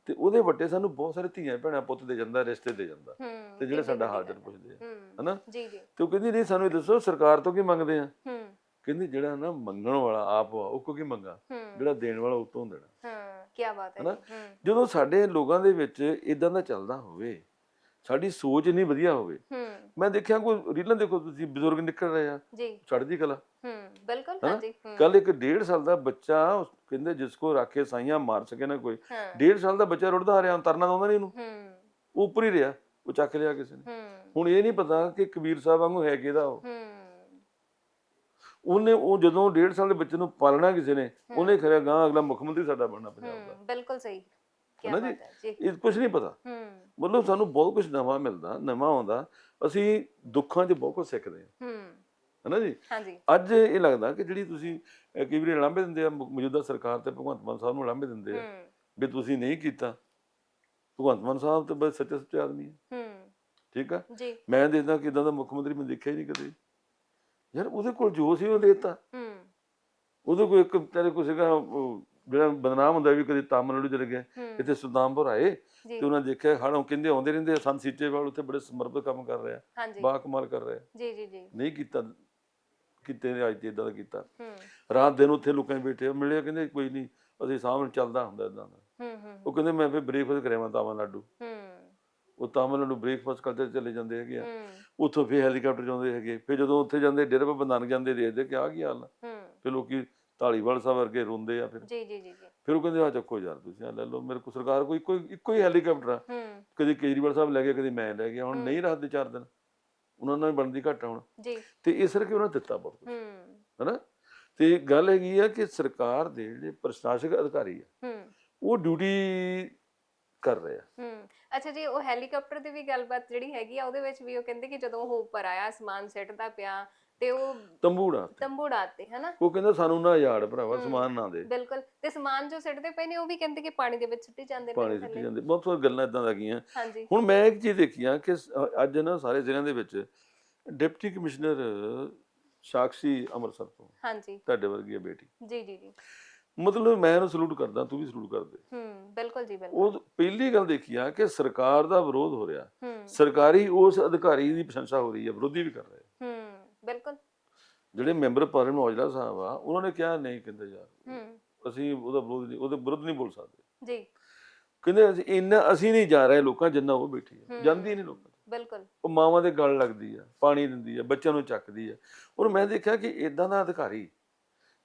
ਤੇ ਉਹਦੇ ਵੱਟੇ ਸਾਨੂੰ ਬਹੁਤ ਸਾਰੇ ਧੀਆਂ ਭੈਣਾਂ ਪੁੱਤ ਦੇ ਜਾਂਦਾ ਰਿਸ਼ਤੇ ਦੇ ਜਾਂਦਾ। ਤੇ ਜਿਹੜੇ ਸਾਡਾ ਹਾਜ਼ਰ। ਪੁੱਛਦੇ ਆ ਹਨਾ? ਜੀ ਜੀ। ਤੇ ਉਹ ਕਹਿੰਦੀ ਨਹੀਂ ਸਾਨੂੰ ਇਹ ਦੱਸੋ ਸਰਕਾਰ ਤੋਂ ਕੀ ਮੰਗਦੇ ਆ? ਹੂੰ। ਕਹਿੰਦੀ ਜਿਹੜਾ ਨਾ ਮੰਗਣ ਵਾਲਾ ਆਪ ਉਹ ਕੋ ਕੀ ਮੰਗਾ? ਜਿਹੜਾ ਦੇਣ ਵਾਲਾ ਉਹ ਤੋਂ ਦੇਣਾ। ਹਾਂ ਕੀ ਬਾਤ ਹੈ ਜਦੋਂ ਸਾਡੇ ਲੋਕਾਂ ਦੇ ਵਿੱਚ ਇਦਾਂ ਦਾ ਚੱਲਦਾ ਹੋਵੇ ਸਾਡੀ ਸੋਚ ਨਹੀਂ ਵਧੀਆ ਹੋਵੇ ਹੂੰ। ਮੈਂ ਦੇਖਿਆ ਕੋਈ ਰੀਲਾਂ ਦੇਖੋ ਤੁਸੀਂ ਬਜ਼ੁਰਗ ਨਿਕਲ ਰਹੇ ਆ। ਜੀ। ਚੜ੍ਹਦੀ ਕਲਾ। ਹੂੰ ਬਿਲਕੁਲ? ਹਾਂਜੀ ਕੱਲ ਇੱਕ ਡੇਢ ਸਾਲ ਦਾ ਬੱਚਾ ਕਹਿੰਦੇ ਜਿਸ ਕੋ ਰਾਖੇ ਸਾਈਆਂ ਮਾਰ ਸਕੇ ਨਾ ਕੋਈ। ਹਾਂ। ਡੇਢ ਸਾਲ ਦਾ ਬੱਚਾ ਰੁੜਦਾ ਆ ਰਿਹਾ ਤਰਨਾ ਆਉਂਦਾ ਨਹੀਂ ਉਹਨੂੰ ਹੂੰ। ਉਹ ਉੱਪਰ ਹੀ ਰਿਹਾ ਉਹ ਚੱਕ ਲਿਆ ਕਿਸੇ ਨੇ। ਹੁਣ ਇਹ ਨਹੀਂ ਪਤਾ ਕਿ ਕਬੀਰ ਸਾਹਿਬ ਵਾਂਗੂ ਹੈ ਕਿਹਦਾ ਉਹ। ਹੂੰ। ਉਹਨੇ ਉਹ ਜਦੋਂ ਡੇਢ ਸਾਲ ਦੇ ਬੱਚੇ ਨੂੰ ਪਾਲਣਾ ਕਿਸੇ ਨੇ ਉਹਨੇ ਖਰਿਆ ਗਾਂ ਅਗਲਾ ਮੁੱਖ ਮੰਤਰੀ ਸਾਡਾ ਬਣਨਾ ਪੰਜਾਬ ਦਾ। ਬਿਲਕੁਲ ਸਹੀ। ਕੀ ਬਾਤ? ਹੈ ਜੀ। ਇਹ ਕੁਝ ਨਹੀਂ ਪਤਾ। ਹੂੰ। ਮਤਲਬ ਸਾਨੂੰ ਬਹੁਤ ਕੁਝ ਨਵਾਂ ਮਿਲਦਾ ਨਵਾਂ ਆਉਂਦਾ। ਅਸੀਂ ਦੁੱਖਾਂ 'ਚ ਬਹੁਤ ਕੁਝ ਸਿੱਖਦੇ ਹਾਂ। ਹੂੰ। ਹਨਾ ਜੀ? ਹਾਂਜੀ। ਅੱਜ ਇਹ ਲੱਗਦਾ ਕਿ ਜਿਹੜੀ ਤੁਸੀਂ ਅਹ, ਕਈ ਵਾਰੀ ਲਾਂਭੇ ਦਿੰਦੇ ਆ ਮ- ਮੌਜੂਦਾ ਸਰਕਾਰ ਤੇ ਭਗਵੰਤ ਮਾਨ ਸਾਹਿਬ ਨੂੰ ਲਾਂਭੇ ਦਿੰਦੇ ਆ ਹੂੰ। ਵੀ ਤੁਸੀਂ ਨਹੀਂ ਕੀਤਾ। ਭਗਵੰਤ ਮਾਨ ਸਾਹਿਬ ਤੇ ਬਸ ਸੱਚੇ ਸੱਚੇ ਆਦਮੀ ਹੈ ਹੂੰ। ਠੀਕ ਆ? ਜੀ। ਮੈਂ ਦੇਖਦਾ ਕਿ ਇਦਾਂ ਦਾ ਮੁੱਖ ਮੰਤਰੀ ਮੈਂ ਦੇਖਿਆ ਹੀ ਨਹੀਂ ਕਦੇ। ਯਾਰ ਉਹਦੇ ਕੋਲ ਜੋ ਸੀ ਉਹ ਦੇਤਾ। ਹੂੰ। ਉਹਦੇ ਕੋਲ ਇੱਕ ਤੇਰੇ ਕੋਲ ਸੀਗਾ ਉਹ ਜਿਹੜਾ ਬਦਨਾਮ ਹੁੰਦਾ ਵੀ ਕਦੇ ਤਾਮਿਲਨਾਡੂ ਚਲੇ ਗਏ ਇੱਥੇ ਸੁਲਤਾਨਪੁਰ ਆਏ ਤੇ ਉਹਨਾਂ ਦੇਖਿਆ ਹੜੋਂ ਕਹਿੰਦੇ ਆਉਂਦੇ ਰਹਿੰਦੇ ਆ, ਸੰਤ ਸੀਚੇਵਾਲ ਉੱਥੇ ਬੜੇ ਸਮਰਪਿਤ ਕੰਮ ਕਰ ਰਿਹਾ ਬਾ ਕਮਾਲ ਕਰ ਰਿਹਾ ਜੀ ਜੀ ਜੀ। ਨਹੀਂ ਕੀਤਾ ਕਿਤੇ ਨੇ ਅੱਜ ਤੇ ਇਦਾਂ ਦਾ ਕੀਤਾ। ਰਾਤ ਦਿਨ ਉੱਥੇ ਲੋਕਾਂ ਬੈਠੇ ਆ, ਮਿਲੇ ਕਹਿੰਦੇ ਕੋਈ ਨਹੀਂ ਅਸੀਂ ਸਾਹਮਣੇ ਚੱਲਦਾ ਹੁੰਦਾ ਇਦਾਂ ਦਾ। ਉਹ ਕਹਿੰਦੇ ਮੈਂ ਫਿਰ ਬ੍ਰੇਕਫਾਸਟ ਕਰਿਆ ਮੈਂ ਤਾਮਿਲਨਾਡੂ ਉਹ ਤਾਮਿਲਨਾਡੂ ਬ੍ਰੇਕਫਾਸਟ ਕਰਦੇ ਚਲੇ ਜਾਂਦੇ ਹੈਗੇ ਆ। ਉੱਥੋਂ ਫਿਰ ਹੈਲੀਕਾਪਟਰ ਜਾਂਦੇ ਹੈਗੇ ਫਿਰ ਜਦੋਂ ਉੱਥੇ ਜਾਂਦੇ ਡੇਰੇ ਪੇ ਬੰਦਾਨ ਜਾਂਦੇ ਦੇਖਦੇ ਕਿ ਆ ਕੀ ਹਾਲ ਹੂੰ। ਫਿਰ ਲੋਕੀ ਢਾਲੀਵਾਲ ਸਾਹਿਬ ਵਰਗੇ ਰੋਂਦੇ ਆ ਫਿਰ। ਜੀ ਜੀ ਜੀ ਫਿਰ ਉਹ ਕਹਿੰਦੇ ਆ ਚੱਕੋ ਯਾਰ ਤੁਸੀਂ ਆ ਲੈ ਲਓ ਮੇਰੇ ਕੋਲ ਸਰਕਾਰ ਕੋਈ ਇੱਕੋ ਇੱਕੋ ਹੀ ਹੈਲੀਕਾਪਟਰ ਆ। ਹੂੰ। ਕਦੀ ਕੇਜਰੀਵਾਲ ਸਾਹਿਬ ਲੈ ਗਿਆ ਕਦੀ ਮੈਂ ਲੈ ਗਿਆ ਹੁਣ। ਨਹੀਂ ਰੱਖਦੇ ਚਾਰ ਦਿਨ। ਉਹਨਾਂ ਨਾਲ ਬਣਦੀ ਘੱਟ ਹੁਣ। ਜੀ। ਤੇ ਇਸ ਕਰਕੇ ਉਹਨਾਂ ਦਿੱਤਾ ਬਹੁਤ ਹੂੰ। ਹਨਾ? ਤੇ ਗੱਲ ਹੈਗੀ ਆ ਕਿ ਸਰਕਾਰ ਦੇ ਜਿਹੜੇ ਪ੍ਰਸ਼ਾਸਕ ਅਧਿਕਾਰੀ ਆ ਹੂੰ। ਉਹ ਡਿਊਟੀ ਕਰ ਰਹੇ ਆ। ਹੂੰ। ਅੱਛਾ ਜੀ ਉਹ ਹੈਲੀਕਾਪਟਰ ਦੀ ਵੀ ਗੱਲਬਾਤ ਜਿਹੜੀ ਹੈਗੀ ਆ ਉਹਦੇ ਵਿੱਚ ਵੀ ਉਹ ਕਹਿੰਦੇ ਕਿ ਜਦੋਂ ਉਹ ਉੱਪਰ ਆਇਆ ਸਮਾਨ ਸਿੱਟਦਾ ਪਿਆ ਤੇ ਉਹ ਤੰਬੂੜਾ ਤੰਬੂ ਉਡਾਤੇ ਹਨਾ? ਉਹ ਕਹਿੰਦਾ ਸਾਨੂੰ ਨਾ ਯਾੜ ਭਰਾਵਾ। ਸਮਾਨ ਨਾ ਦੇ। ਬਿਲਕੁਲ ਤੇ ਸਮਾਨ ਜੋ ਸਿੱਟਦੇ ਪਏ ਨੇ ਉਹ ਵੀ ਕਹਿੰਦੇ ਕਿ ਪਾਣੀ ਦੇ ਵਿੱਚ ਸਿੱਟੀ ਜਾਂਦੇ ਪਾਣੀ ਨੇ ਸਿੱਟੀ ਥੱਲੇ। ਜਾਂਦੇ। ਬਹੁਤ ਸਾਰੀਆਂ ਗੱਲਾਂ ਇਦਾਂ ਦਾ ਗਈਆਂ। ਹਾਂਜੀ। ਹੁਣ ਮੈਂ ਇੱਕ ਚੀਜ਼ ਦੇਖੀ ਆ ਕਿ ਅੱਜ ਨਾ ਸਾਰੇ ਜ਼ਿਲ੍ਹਿਆਂ ਦੇ ਵਿੱਚ ਡਿਪਟੀ ਕਮਿਸ਼ਨਰ ਸਾਕਸ਼ੀ ਅੰਮ੍ਰਿਤਸਰ ਤੋਂ ਹਾਂਜੀ। ਤੁਹਾਡੇ ਵਰਗੀ ਬੇਟੀ। ਜੀ ਜੀ ਜੀ। ਮਤਲਬ ਮੈਂ ਇਹਨੂੰ ਸਲੂਟ ਕਰਦਾ ਤੂੰ ਵੀ ਸਲੂਟ ਕਰਦੇ ਹੂੰ ਬਿਲਕੁਲ ਜੀ ਬਿਲਕੁਲ। ਉਹ ਪਹਿਲੀ ਗੱਲ ਦੇਖੀ ਆ ਕਿ ਸਰਕਾਰ ਦਾ ਵਿਰੋਧ ਹੋ ਰਿਹਾ। ਸਰਕਾਰੀ ਉਸ ਅਧਿਕਾਰੀ ਦੀ ਪ੍ਰਸ਼ੰਸਾ ਹੋ ਰਹੀ ਹੈ ਵਿਰੋਧੀ ਵੀ ਕਰ ਰਹੇ ਬਿਲਕੁਲ। ਜਿਹੜੇ ਮੈਂਬਰ ਪਾਰਲੀਮੈਂਟ ਔਜਲਾ ਸਾਹਿਬ ਆ ਉਹਨਾਂ ਨੇ ਕਿਹਾ ਨਹੀਂ ਕਹਿੰਦੇ ਯਾਰ ਅਸੀਂ ਉਹਦਾ ਵਿਰੋਧ ਨਹੀਂ ਉਹਦੇ ਵਿਰੁੱਧ ਨਹੀਂ ਬੋਲ ਸਕਦੇ। ਜੀ। ਕਹਿੰਦੇ ਅਸੀਂ ਇੰਨਾ ਅਸੀਂ ਨਹੀਂ ਜਾ ਰਹੇ ਲੋਕਾਂ ਜਿੰਨਾ ਉਹ ਬੈਠੀ ਹੈ ਹੂੰ। ਜਾਂਦੀ ਨਹੀਂ ਲੋਕਾਂ। ਬਿਲਕੁਲ। ਉਹ ਮਾਵਾਂ ਦੇ ਗਲ ਲੱਗਦੀ ਆ ਪਾਣੀ ਦਿੰਦੀ ਆ ਬੱਚਿਆਂ ਨੂੰ ਚੱਕਦੀ ਆ। ਔਰ ਮੈਂ ਦੇਖਿਆ ਕਿ ਇਦਾਂ ਦਾ ਅਧਿਕਾਰੀ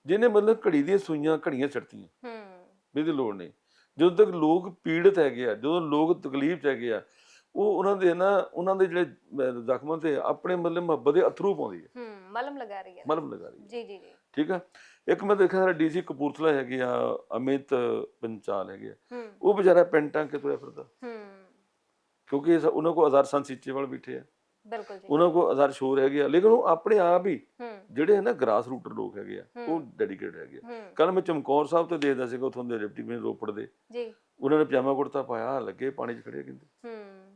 ਜਿਹਨੇ ਮਤਲਬ ਘੜੀ ਦੀਆਂ ਸੂਈਆਂ ਘੜੀਆਂ ਛੱਡਤੀਆਂ ਹੂੰ। ਵੀ ਇਹਦੀ ਲੋੜ ਨਹੀਂ। ਜਦੋਂ ਤੱਕ ਲੋਕ ਪੀੜਤ ਹੈਗੇ ਆ ਜਦੋਂ ਲੋਕ ਤਕਲੀਫ 'ਚ ਹੈਗੇ ਆ ਉਹ ਉਹਨਾਂ ਦੇ ਨਾ ਉਹਨਾਂ ਦੇ ਜਿਹੜੇ ਜ਼ਖਮਾਂ ਤੇ ਆਪਣੇ ਮਤਲਬ ਮੁਹੱਬਤ ਦੇ ਅਥਰੂ ਪਾਉਂਦੀ ਹੈ। ਹੂੰ ਮਲਮ ਲਗਾ ਰਹੀ ਹੈ। ਮਰਮ ਲਗਾ ਰਹੀ ਹੈ। ਜੀ ਜੀ ਜੀ। ਠੀਕ ਆ? ਇੱਕ ਮੈਂ ਦੇਖਿਆ ਸਾਡਾ ਡੀਸੀ ਕਪੂਰਥਲਾ ਹੈਗੇ ਆ ਅਮਿਤ ਪੰਚਾਲ ਹੈਗੇ ਆ। ਉਹ ਵਿਚਾਰਾ ਪੈਂਟਾਂ ਕਿ ਤੁਰਿਆ ਫਿਰਦਾ। ਹੂੰ। ਕਿਉਂਕਿ ਉਹਨਾਂ ਕੋਲ ਆਜ਼ਾਰ ਸੰਸੀਚੇ ਵਾਲ ਬੈਠੇ ਆ। ਬਿਲਕੁਲ ਜੀ। ਉਹਨਾਂ ਕੋਲ ਆਜ਼ਾਰ ਸ਼ੋਰ ਹੈਗੇ ਆ ਲੇਕਿਨ ਉਹ ਆਪਣੇ ਆਪ ਹੀ ਜਿਹੜੇ ਹੈ ਨਾ ਗ੍ਰਾਸ ਰੂਟਰ ਲੋਕ ਹੈਗੇ ਆ ਉਹ। ਡੈਡੀਕੇਟ ਹੈਗੇ ਆ। ਕੱਲ ਮੈਂ ਚਮਕੌਰ ਸਾਹਿਬ ਤੇ ਦੇਖਦਾ ਸੀਗਾ ਉਥੋਂ ਦੇ ਡਿਪਟੀ ਕਮਿਸ਼ਨਰ ਰੋਪੜ ਦੇ। ਜੀ। ਉਹਨਾਂ ਨੇ ਪਜਾਮਾ ਕੁੜਤਾ ਪਾਇਆ ਲੱਗੇ ਪਾਣੀ 'ਚ ਖੜੇ ਕਹਿੰਦੇ। ਹੂੰ।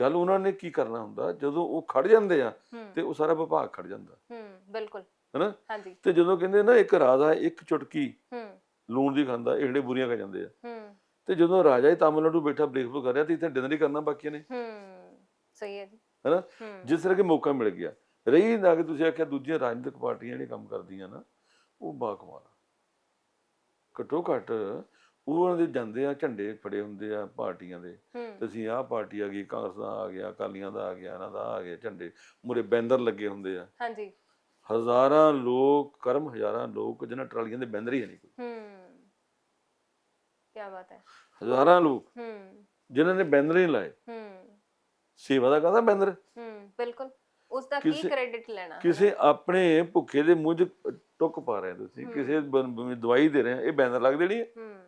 ਗੱਲ ਉਹਨਾਂ ਨੇ ਕੀ ਕਰਨਾ ਹੁੰਦਾ? ਜਦੋਂ ਉਹ ਖੜ ਜਾਂਦੇ ਆ ਤੇ ਉਹ ਸਾਰਾ ਵਿਭਾਗ ਖੜ ਜਾਂਦਾ। ਹੂੰ ਬਿਲਕੁਲ। ਹੈਨਾ? ਹਾਂਜੀ। ਤੇ ਜਦੋਂ ਕਹਿੰਦੇ ਨਾ ਇੱਕ ਰਾਜਾ ਇੱਕ ਚੁਟਕੀ ਹੂੰ। ਲੂਣ ਦੀ ਖਾਂਦਾ ਇਹੜੇ ਬੁਰੀਆਂ ਖਾ ਜਾਂਦੇ ਆ। ਹੂੰ। ਤੇ ਜਦੋਂ ਰਾਜਾ ਹੀ ਤਾਮਿਲਨਾਡੂ ਬੈਠਾ ਬ੍ਰੇਕਫਾਸਟ ਕਰ ਰਿਹਾ ਤੇ ਇੱਥੇ ਡਿਨਰ ਹੀ ਕਰਨਾ ਬਾਕੀਆਂ ਨੇ। ਹੂੰ ਸਹੀ ਹੈ ਜੀ। ਹੈਨਾ? ਜਿਸ ਤਰ੍ਹਾਂ ਕਿ ਮੌਕਾ ਮਿਲ ਗਿਆ। ਰਹੀ ਨਾ ਕਿ ਤੁਸੀਂ ਆਖਿਆ ਦੂਜੀਆਂ ਰਾਜਨੀਤਿਕ ਪਾਰਟੀਆਂ ਜਿਹੜੀਆਂ ਕੰਮ ਕਰਦੀਆਂ ਨਾ ਉਹ ਬਾਕਮਾਲ। ਘੱਟੋ ਘੱਟ ਉਹਨਾਂ ਦੇ ਜਾਂਦੇ ਆ ਝੰਡੇ ਫੜੇ ਹੁੰਦੇ ਆ ਪਾਰਟੀਆਂ ਦੇ। ਤੇ ਅਸੀਂ ਆਹ ਪਾਰਟੀ ਆ ਗਈ ਕਾਂਗਰਸ ਦਾ ਆ ਗਿਆ ਅਕਾਲੀਆਂ ਦਾ ਆ ਗਿਆ ਇਹਨਾਂ ਦਾ ਆ ਗਿਆ ਝੰਡੇ। ਮੂਰੇ ਬੈਨਰ ਲੱਗੇ ਹੁੰਦੇ ਆ। ਹਾਂਜੀ। ਹਜ਼ਾਰਾਂ ਲੋਕ ਕਰਮ ਹਜ਼ਾਰਾਂ ਲੋਕ ਜਿਹਨਾਂ ਟਰਾਲੀਆਂ ਦੇ ਬੈਨਰ ਹੀ ਨਹੀਂ ਕੋਈ। ਹੂੰ। ਕੀ ਬਾਤ ਹੈ। ਹਜ਼ਾਰਾਂ ਲੋਕ। ਹੂੰ। ਜਿਨ੍ਹਾਂ ਨੇ ਬੈਨਰ ਹੀ ਲਾਏ। ਹੂੰ। ਸੇਵਾ ਦਾ ਕਾਹਦਾ ਬੈਨਰ? ਹੂੰ ਬਿਲਕੁਲ। ਉਸ ਦਾ ਕੀ ਕ੍ਰੈਡਿਟ ਲੈਣਾ ਕਿਸੇ ਆਪਣੇ ਭੁੱਖੇ ਦੇ ਮੂੰਹ 'ਚ ਟੁੱਕ ਪਾ ਰਹੇ ਤੁਸੀਂ। ਕਿਸੇ ਦਵਾਈ ਦੇ ਰਹੇ ਇਹ ਬੈਨਰ ਲੱਗ ਦੇਣੀ ਹੈ ਹੂੰ।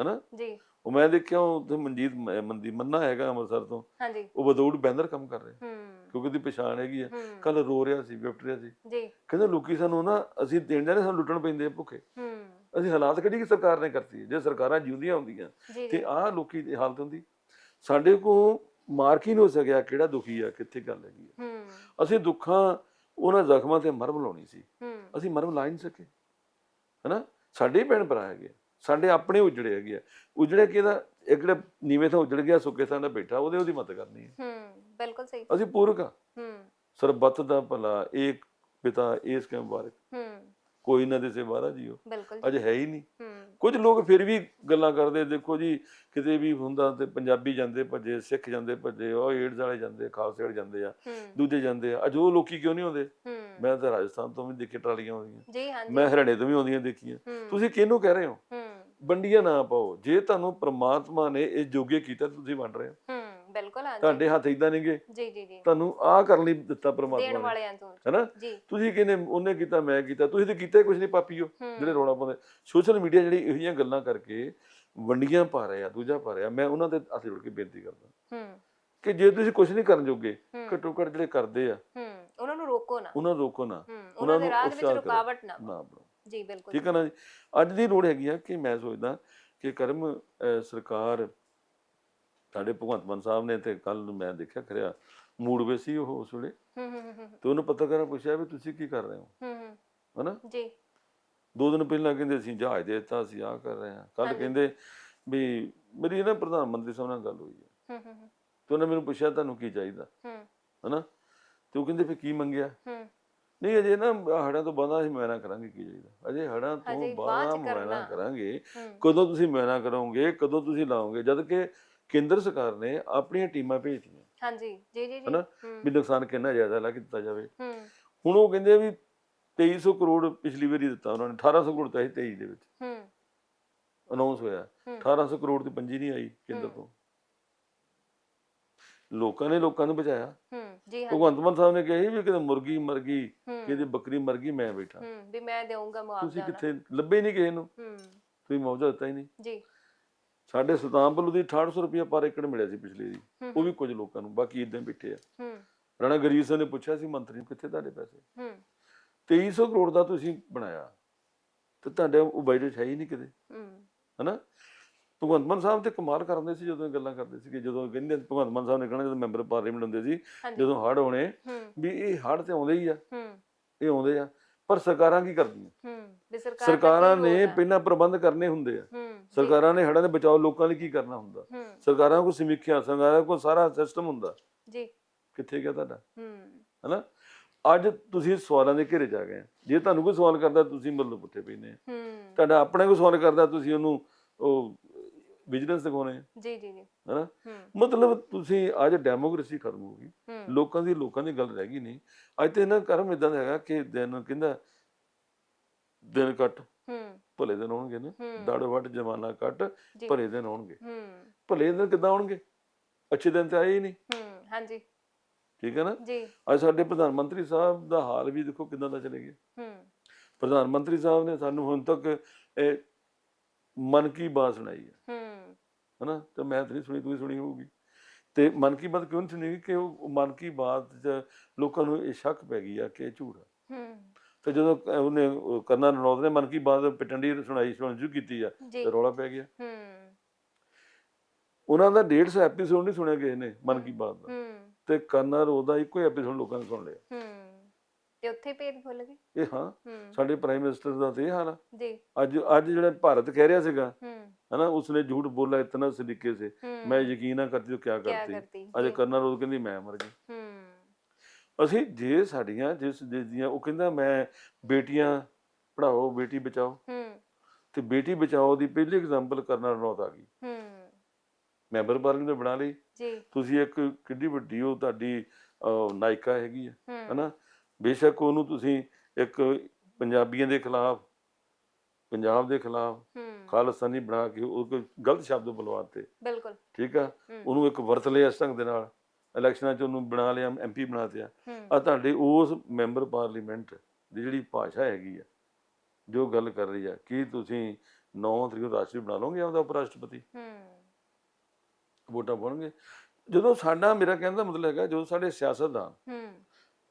ਹਨਾ? ਜੀ। ਉਹ ਮੈਂ ਦੇਖਿਆ ਉੱਥੇ ਮਨਜੀਤ ਮੰਦੀ ਮੰਨਾ ਹੈਗਾ ਅੰਮ੍ਰਿਤਸਰ ਤੋਂ। ਹਾਂਜੀ। ਉਹ ਬਦੌੜ ਬੈਨਰ ਕੰਮ ਕਰ ਰਿਹਾ। ਹੂੰ। ਕਿਉਂਕਿ ਉਹਦੀ ਪਛਾਣ ਹੈਗੀ ਆ। ਹੂੰ। ਕੱਲ ਰੋ ਰਿਹਾ ਸੀ ਵਿਪਟ ਰਿਹਾ ਸੀ। ਜੀ। ਕਹਿੰਦੇ ਲੋਕੀ ਸਾਨੂੰ ਨਾ ਅਸੀਂ ਦੇਣ ਜਾਂਦੇ ਸਾਨੂੰ ਲੁੱਟਣ ਪੈਂਦੇ ਆ ਭੁੱਖੇ। ਹੂੰ। ਅਸੀਂ ਹਾਲਾਤ ਕਿਹੜੀ ਕਿ ਸਰਕਾਰ ਨੇ ਕਰਤੀ ਜੇ ਸਰਕਾਰਾਂ ਜਿਉਂਦੀਆਂ ਹੁੰਦੀਆਂ ਤੇ ਆਹ ਲੋਕੀ ਦੀ ਹਾਲਤ ਹੁੰਦੀ। ਸਾਡੇ ਕੋ ਮਾਰਕ ਹੀ ਨਹੀਂ ਹੋ ਸਕਿਆ ਕਿਹੜਾ ਦੁਖੀ ਆ ਕਿੱਥੇ ਗੱਲ ਹੈਗੀ ਆ। ਹੂੰ। ਅਸੀਂ ਦੁੱਖਾਂ ਉਹਨਾਂ ਜ਼ਖਮਾਂ ਤੇ ਮਰਮ ਲਾਉਣੀ ਸੀ। ਹੂੰ। ਅਸੀਂ ਮਰਮ ਲਾ ਨਹੀਂ ਸਕੇ। ਹਨਾ? ਸਾਡੇ ਹੀ ਭੈਣ ਭਰਾ ਹੈਗੇ ਸਾਡੇ ਆਪਣੇ ਉਜੜੇ ਹੈਗੇ ਆ। ਉਜੜੇ ਕਿਹਦਾ? ਇੱਕ ਜਿਹੜਾ ਨੀਵੇਂ ਥਾਂ ਉਜੜ ਗਿਆ ਸੁੱਕੇ ਥਾਂ ਦਾ ਬੈਠਾ ਉਹਦੇ ਉਹਦੀ ਮਦਦ ਕਰਨੀ ਹੈ। ਹੂੰ ਬਿਲਕੁਲ ਸਹੀ। ਅਸੀਂ ਪੂਰਕ ਆ। ਹੂੰ। ਸਰਬੱਤ ਦਾ ਭਲਾ ਏਕ ਪਿਤਾ ਏਸ ਕੇ ਮੁਬਾਰਕ। ਹੂੰ। ਕੋਈ ਨਾ ਦਿਸੇ ਬਾਰਾ ਜੀਓ। ਅਜ ਹੈ ਹੀ ਨਹੀਂ। ਕੁਝ ਲੋਕ ਫਿਰ ਵੀ ਗੱਲਾਂ ਕਰਦੇ ਦੇਖੋ ਜੀ ਕਿਤੇ ਵੀ ਹੁੰਦਾ ਤੇ ਪੰਜਾਬੀ ਜਾਂਦੇ ਭੱਜੇ ਸਿੱਖ ਜਾਂਦੇ ਭੱਜੇ ਉਹ ਏਡਜ਼ ਵਾਲੇ ਜਾਂਦੇ ਖਾਲਸੇ ਵਾਲੇ ਜਾਂਦੇ ਆ ਦੂਜੇ ਜਾਂਦੇ ਆ। ਅਜ ਉਹ ਲੋਕੀ ਕਿਉਂ ਨਹੀਂ ਆਉਂਦੇ? ਮੈਂ ਤਾਂ ਰਾਜਸਥਾਨ ਤੋਂ ਵੀ ਦੇਖੇ ਟਰਾਲੀਆਂ ਆਉਂਦੀਆਂ। ਮੈਂ ਹਰਿਆਣੇ ਤੋਂ ਵੀ ਆਉਂਦੀਆਂ ਦੇਖੀਆਂ। ਤੁਸੀਂ ਕਿਹਨੂੰ ਕਹਿ ਰਹੇ ਹੂੰ। ਵੰਡੀਆਂ ਨਾ ਪਾਓ। ਜੇ ਤੁਹਾਨੂੰ ਪ੍ਰਮਾਤਮਾ ਨੇ ਇਹ ਜੋਗੇ ਕੀਤਾ ਤੁਸੀਂ ਵੰਡ ਰਹੇ ਹੋ। ਹੂੰ ਬਿਲਕੁਲ ਹਾਂਜੀ। ਤੁਹਾਡੇ ਹੱਥ ਇਦਾਂ ਨਹੀਂਗੇ ਜੀ ਜੀ ਜੀ। ਤੁਹਾਨੂੰ ਆਹ ਕਰਨ ਲਈ ਦਿੱਤਾ ਦੇਣ ਪ੍ਰਮਾਤਮਾ ਨੇ। ਵਾਲਿਆਂ ਤੋਂ ਹੈਨਾ? ਜੀ। ਤੁਸੀਂ ਕਹਿੰਦੇ ਉਹਨੇ ਕੀਤਾ ਮੈਂ ਕੀਤਾ ਤੁਸੀਂ ਤੇ ਕੀਤਾ ਕੁਝ ਨਹੀਂ ਪਾਪੀਓ ਹੂੰ। ਜਿਹੜੇ ਰੋਣਾ ਪਾਉਂਦੇ। ਸੋਸ਼ਲ ਮੀਡੀਆ ਜਿਹੜੀ ਇਹੋ ਜਿਹੀਆਂ ਗੱਲਾਂ ਕਰਕੇ ਵੰਡੀਆਂ ਪਾ ਰਹੇ ਆ ਦੂਜਾ ਪਾ ਰਿਹਾ ਮੈਂ ਉਹਨਾਂ ਦੇ ਹੱਥ ਜੋੜ ਕੇ ਬੇਨਤੀ ਕਰਦਾ। ਹੂੰ। ਕਿ ਜੇ ਤੁਸੀਂ ਕੁਝ ਨਹੀਂ ਕਰਨ ਜੋਗੇ ਘੱਟੋ ਘੱਟ ਜਿਹੜੇ ਕਰਦੇ ਆ ਹੂੰ ਉਹਨਾਂ ਨੂੰ ਰੋਕੋ ਨਾ। ਉਹਨਾਂ ਨੂੰ ਰੋਕੋ ਨਾ। ਉਹਨਾਂ ਦੇ ਨੂੰ ਰਾਹ ਵਿੱਚ। ਰੁਕਾਵਟ ਨਾ ਨਾ ਜੀ ਬਿਲਕੁਲ। ਠੀਕ ਹੈ ਨਾ ਜੀ? ਅੱਜ ਦੀ ਲੋੜ ਹੈਗੀ ਆ ਕਿ ਮੈਂ ਸੋਚਦਾ ਕਿ ਕਰਮ ਸਰਕਾਰ ਸਾਡੇ ਭਗਵੰਤ ਮਾਨ ਸਾਹਿਬ ਨੇ ਤੇ ਕੱਲ ਮੈਂ ਦੇਖਿਆ ਖਰਿਆ ਮੂੜਵੇ ਸੀ ਉਹ ਉਸ ਵੇਲੇ। ਹੂੰ ਹੂੰ ਹੂੰ ਤੇ ਉਹਨੂੰ ਪੱਤਰਕਾਰਾਂ ਪੁੱਛਿਆ ਵੀ ਤੁਸੀਂ ਕੀ ਕਰ ਰਹੇ ਹੋ? ਹੂੰ ਹੂੰ। ਹਨਾ? ਜੀ। ਦੋ ਦਿਨ ਪਹਿਲਾਂ ਕਹਿੰਦੇ ਅਸੀਂ ਜਹਾਜ਼ ਦੇ ਦਿੱਤਾ ਅਸੀਂ ਆਹ ਕਰ ਰਹੇ ਹਾਂ। ਕੱਲ। ਕਹਿੰਦੇ ਵੀ ਮੇਰੀ ਨਾ ਪ੍ਰਧਾਨ ਮੰਤਰੀ ਸਾਹਿਬ ਨਾਲ ਗੱਲ ਹੋਈ ਹੈ। ਹੂੰ ਹੂੰ ਹੂੰ, ਤੇ ਉਹਨੇ ਮੈਨੂੰ ਪੁੱਛਿਆ ਤੁਹਾਨੂੰ ਕੀ ਚਾਹੀਦਾ? ਹੂੰ। ਹਨਾ? ਤੇ ਉਹ ਕਹਿੰਦੇ ਫਿਰ ਕੀ ਮੰਗਿਆ? ਹੂੰ। ਨਹੀਂ ਅਜੇ ਨਾ ਹੜਾਂ ਤੋਂ ਬਾਅਦ ਅਸੀਂ ਮੁਆਇਨਾ ਕਰਾਂਗੇ ਕੀ ਚਾਹੀਦਾ? ਅਜੇ ਹੜਾਂ ਤੋਂ ਬਾਅਦ ਮੁਆਇਨਾ। ਕਰਾਂਗੇ। ਕਦੋਂ ਤੁਸੀਂ ਮੁਆਇਨਾ ਕਰੋਗੇ ਕਦੋਂ ਤੁਸੀਂ ਲਾਓਗੇ? ਜਦ ਕਿ ਕੇਂਦਰ ਸਰਕਾਰ ਨੇ ਆਪਣੀਆਂ ਟੀਮਾਂ ਭੇਜਤੀਆਂ। ਹਾਂਜੀ। ਜੀ ਜੀ ਜੀ। ਹਨਾ? ਵੀ ਨੁਕਸਾਨ ਕਿੰਨਾ ਜ਼ਿਆਦਾ ਲਾ ਕੇ ਦਿੱਤਾ ਜਾਵੇ। ਹੁਣ ਉਹ ਕਹਿੰਦੇ ਵੀ 2300 ਕਰੋੜ ਪਿਛਲੀ ਵਾਰੀ ਦਿੱਤਾ ਉਹਨਾਂ ਨੇ। 1800 ਕਰੋੜ ਤਾਂ ਇਹ 23 ਦੇ ਵਿੱਚ। ਹੂੰ। ਅਨਾਉਂਸ ਹੋਇਆ। ਹੂੰ। 1800 ਕਰੋੜ ਦੀ ਪੰਜੀ ਨਹੀਂ ਆਈ ਕੇਂਦਰ। ਤੋਂ। ਲੋਕਾਂ ਨੇ ਲੋਕਾਂ ਨੂੰ ਬਚਾਇਆ। ਹੂੰ ਜੀ ਹਾਂ। ਭਗਵੰਤ ਮਾਨ ਸਾਹਿਬ ਨੇ ਕਿਹਾ ਸੀ ਵੀ ਕਿਤੇ ਮੁਰਗੀ ਮਰ ਗਈ ਹੂੰ। ਕਿਤੇ ਬੱਕਰੀ ਮਰ ਗਈ ਮੈਂ ਬੈਠਾ। ਹੂੰ ਵੀ ਮੈਂ ਦੇਵਾਂਗਾ ਮੁਆਵਜ਼ਾ ਤੁਸੀਂ ਨਾ। ਕਿੱਥੇ ਲੱਭੇ ਨਹੀਂ ਕਿਸੇ ਨੂੰ। ਹੂੰ। ਤੁਸੀਂ ਮੁਆਵਜ਼ਾ ਦਿੱਤਾ ਹੀ ਨਹੀਂ ਜੀ। ਸਾਡੇ ਸੁਲਤਾਨਪੁਰ ਦੀ 6800 ਰੁਪਇਆ ਪਰ ਏਕੜ ਮਿਲਿਆ ਸੀ ਪਿਛਲੇ ਦੀ ਹੂੰ ਉਹ ਵੀ ਕੁਝ ਲੋਕਾਂ ਨੂੰ ਬਾਕੀ ਇਦਾਂ ਬੈਠੇ ਆ। ਹੂੰ। ਰਾਣਾ ਗਰੀਬ ਸਿੰਘ ਨੇ ਪੁੱਛਿਆ ਸੀ ਮੰਤਰੀ ਨੂੰ ਕਿੱਥੇ ਤੁਹਾਡੇ ਪੈਸੇ? ਹੂੰ। 2300 ਕਰੋੜ ਦਾ ਤੁਸੀਂ ਬਣਾਇਆ। ਤੇ ਤੁਹਾਡੇ ਉਹ ਬਜਟ ਹੈ ਹੀ ਨਹੀਂ ਕਿਤੇ। ਹੂੰ। ਹਨਾ? ਭਗਵੰਤ ਮਾਨ ਸਾਹਿਬ ਤੇ ਕਮਾਲ ਕਰਦੇ ਸੀ ਜਦੋਂ ਇਹ ਗੱਲਾਂ ਕਰਦੇ ਸੀ ਕਿ ਜਦੋਂ ਕਹਿੰਦੇ ਭਗਵੰਤ ਮਾਨ ਸਾਹਿਬ ਨੇ ਕਹਿਣਾ ਜਦੋਂ ਮੈਂਬਰ ਪਾਰਲੀਮੈਂਟ ਹੁੰਦੇ ਸੀ ਜਦੋਂ ਹੜ੍ਹ ਹੋਣੇ ਵੀ ਇਹ ਹੜ੍ਹ ਤੇ ਆਉਂਦੇ ਹੀ ਆ। ਇਹ ਆਉਂਦੇ ਆ। ਪਰ ਸਰਕਾਰਾਂ ਕੀ ਕਰਦੀਆਂ? ਸਰਕਾਰ ਨੇ? ਪਹਿਲਾਂ ਪ੍ਰਬੰਧ ਕਰਨੇ ਹੁੰਦੇ ਆ। ਸਰਕਾਰਾਂ ਨੇ ਹੜ੍ਹਾਂ ਦੇ ਬਚਾਓ ਲੋਕਾਂ ਲਈ ਕੀ ਕਰਨਾ ਹੁੰਦਾ? ਸਰਕਾਰਾਂ ਕੋਲ ਸਮੀਖਿਆ ਸਰਕਾਰਾਂ ਕੋਲ ਸਾਰਾ ਸਿਸਟਮ ਹੁੰਦਾ। ਜੀ। ਕਿੱਥੇ ਗਿਆ ਤੁਹਾਡਾ? ਹਨਾ? ਅੱਜ ਤੁਸੀਂ ਸਵਾਲਾਂ ਦੇ ਘੇਰੇ ਚ ਆ ਗਏ। ਜੇ ਤੁਹਾਨੂੰ ਕੋਈ ਸਵਾਲ ਕਰਦਾ ਤੁਸੀਂ ਮੱਲੋ ਪੁੱਠੇ ਹੂੰ। ਤੁਹਾਡਾ ਆਪਣਾ ਕੋਈ ਸਵਾਲ ਕਰਦਾ ਤੁਸੀਂ ਉਹਨੂੰ ਉਹ ਵਿਜੀਲੈਂਸ ਦਿਖਾਉਣੇ ਆ। ਜੀ ਜੀ ਜੀ। ਹਨਾ? ਮਤਲਬ ਤੁਸੀਂ ਅੱਜ ਡੈਮੋਕ੍ਰੇਸੀ ਖਤਮ ਹੋ ਗਈ ਲੋਕਾਂ ਦੀ ਲੋਕਾਂ ਦੀ ਗੱਲ ਰਹਿ ਗਈ ਨਹੀਂ। ਅੱਜ ਤੇ ਇਹਨਾਂ ਕਰਮ ਇਦਾਂ ਦਾ ਹੈਗਾ ਕਿ ਦਿਨ ਕਹਿੰਦਾ ਦਿਨ ਕੱਟ ਹੂੰ। ਭਲੇ ਦਿਨ ਆਉਣਗੇ ਨਾ। ਦੜ ਵੱਟ ਜਮਾਨਾ ਕੱਟ ਭਲੇ ਦਿਨ ਆਉਣਗੇ। ਹੂੰ। ਭਲੇ ਦਿਨ ਕਿੱਦਾਂ ਆਉਣਗੇ? ਅੱਛੇ ਦਿਨ ਤੇ ਆਏ ਹੀ ਨਹੀਂ। ਹੂੰ ਹਾਂਜੀ। ਠੀਕ ਹੈ ਨਾ? ਜੀ। ਅੱਜ ਸਾਡੇ ਪ੍ਰਧਾਨ ਮੰਤਰੀ ਸਾਹਿਬ ਦਾ ਹਾਲ ਵੀ ਦੇਖੋ ਕਿਦਾਂ ਦਾ ਚਲੇ ਗਿਆ। ਹੂੰ। ਪ੍ਰਧਾਨ ਮੰਤਰੀ ਸਾਹਿਬ ਨੇ ਸਾਨੂੰ ਹੁਣ ਤੱਕ ਇਹ ਮਨ ਕੀ ਬਾਤ ਸੁਣਾਈ ਹੈ। ਹੂੰ। ਹਨਾ? ਤੇ ਮੈਂ ਤਾਂ ਨਹੀਂ ਸੁਣੀ ਤੁਸੀਂ ਸੁਣੀ ਹੋਊਗੀ। ਤੇ ਮਨ ਕੀ ਬਾਤ ਕਿਉਂ ਨਹੀਂ ਸੁਣੀ? ਕਿ ਉਹ ਮਨ ਕੀ ਬਾਤ ਲੋਕਾਂ ਨੂੰ ਇਹ ਸ਼ੱਕ ਪੈ ਗਈ ਆ ਕਿ ਇਹ ਝੂਠ ਆ। ਹੂੰ। ਤੇ ਜਦੋਂ ਉਹਨੇ ਉਹ ਕਰਨਾ ਰਣੌਤ ਨੇ ਮਨ ਕੀ ਬਾਤ ਪਿਟਣ ਦੀ ਸੁਣਾਈ ਸੁਣ ਸ਼ੁਰੂ ਕੀਤੀ ਆ ਜੀ। ਤੇ ਰੌਲਾ ਪੈ ਗਿਆ। ਹੂੰ। ਉਹਨਾਂ ਦਾ 150 ਐਪੀਸੋਡ ਨਹੀਂ ਸੁਣਿਆ ਕਿਸੇ ਨੇ ਮਨ ਕੀ ਬਾਤ ਦਾ। ਹੂੰ। ਤੇ ਕਰਨਾ ਉਹਦਾ ਇੱਕੋ ਐਪੀਸੋਡ ਲੋਕਾਂ ਨੇ ਸੁਣ ਲਿਆ। ਹੂੰ। ਤੇ ਉੱਥੇ ਭੇਦ ਖੁੱਲ ਗਏ। ਇਹ ਹਾਂ ਸਾਡੇ ਪ੍ਰਾਈਮ ਮਿਨਿਸਟਰ ਦਾ ਤੇ ਹਾਲ ਆ। ਜੀ। ਅੱਜ ਅੱਜ ਜਿਹੜਾ ਭਾਰਤ ਕਹਿ ਰਿਹਾ ਸੀਗਾ ਹਨਾ ਉਸਨੇ ਝੂਠ ਬੋਲਾ ਇਤਨਾ ਸਲੀਕੇ ਸੇ। ਮੈਂ ਯਕੀਨ ਨਾ ਕਰਦੀ ਤੋ ਕੀ ਕਰਤੀ। ਅਜੇ ਕਰਨਾ ਰੋਜ਼ ਕਹਿੰਦੀ ਮੈਂ ਮਰ ਗਈ ਅਸੀਂ ਜੇ ਸਾਡੀਆਂ ਜਿਸ ਦੀਆਂ ਉਹ ਕਹਿੰਦਾ ਮੈਂ ਬੇਟੀਆਂ ਪੜਾਓ ਬੇਟੀ ਬਚਾਓ। ਤੇ ਬੇਟੀ ਬਚਾਓ ਦੀ ਪਹਿਲੀ ਐਗਜ਼ਾਮਪਲ ਕਰਨਾ ਰਣੌਤ ਆ ਗਈ। ਮੈਂਬਰ ਪਾਰਲੀਮੈਂਟ ਬਣਾ ਲਈ। ਤੁਸੀਂ ਇੱਕ ਕਿੰਨੀ ਵੱਡੀ ਉਹ ਤੁਹਾਡੀ ਨਾਇਕਾ ਹੈਗੀ ਹੈ। ਹਨਾ? ਬੇਸ਼ੱਕ ਉਹਨੂੰ ਤੁਸੀਂ ਇੱਕ ਪੰਜਾਬੀਆਂ ਦੇ ਖਿਲਾਫ ਪੰਜਾਬ ਦੇ ਖਿਲਾਫ ਖਾਲਸਤਾਨੀ ਬਣਾ ਕੇ ਉਹ ਕੋਈ ਗਲਤ ਸ਼ਬਦ ਬੁਲਵਾਤੇ। ਬਿਲਕੁਲ। ਠੀਕ ਆ? ਉਹਨੂੰ ਇੱਕ ਵਰਤ ਲਿਆ ਇਸ ਢੰਗ ਦੇ ਨਾਲ। ਇਲੈਕਸ਼ਨਾਂ 'ਚ ਉਹਨੂੰ ਬਣਾ ਲਿਆ ਐਮਪੀ ਬਣਾ ਦਿਆ ਆ ਤੁਹਾਡੇ ਉਸ ਮੈਂਬਰ ਪਾਰਲੀਮੈਂਟ ਦੀ ਜਿਹੜੀ ਭਾਸ਼ਾ ਹੈਗੀ ਆ ਜੋ ਗੱਲ ਕਰ ਰਹੀ ਆ ਕੀ ਤੁਸੀਂ 9 ਤਰੀਕ ਨੂੰ ਰਾਸ਼ਟਰੀ ਬਣਾ ਲਓਗੇ ਆਪਦਾ ਉਪ ਰਾਸ਼ਟਰਪਤੀ ਹੂੰ। ਵੋਟਾਂ ਪਾਉਣਗੇ। ਜਦੋਂ ਸਾਡਾ ਮੇਰਾ ਕਹਿਣ ਦਾ ਮਤਲਬ ਹੈਗਾ ਜਦੋਂ ਸਾਡੇ ਸਿਆਸਤਦਾਨ ਹੂੰ।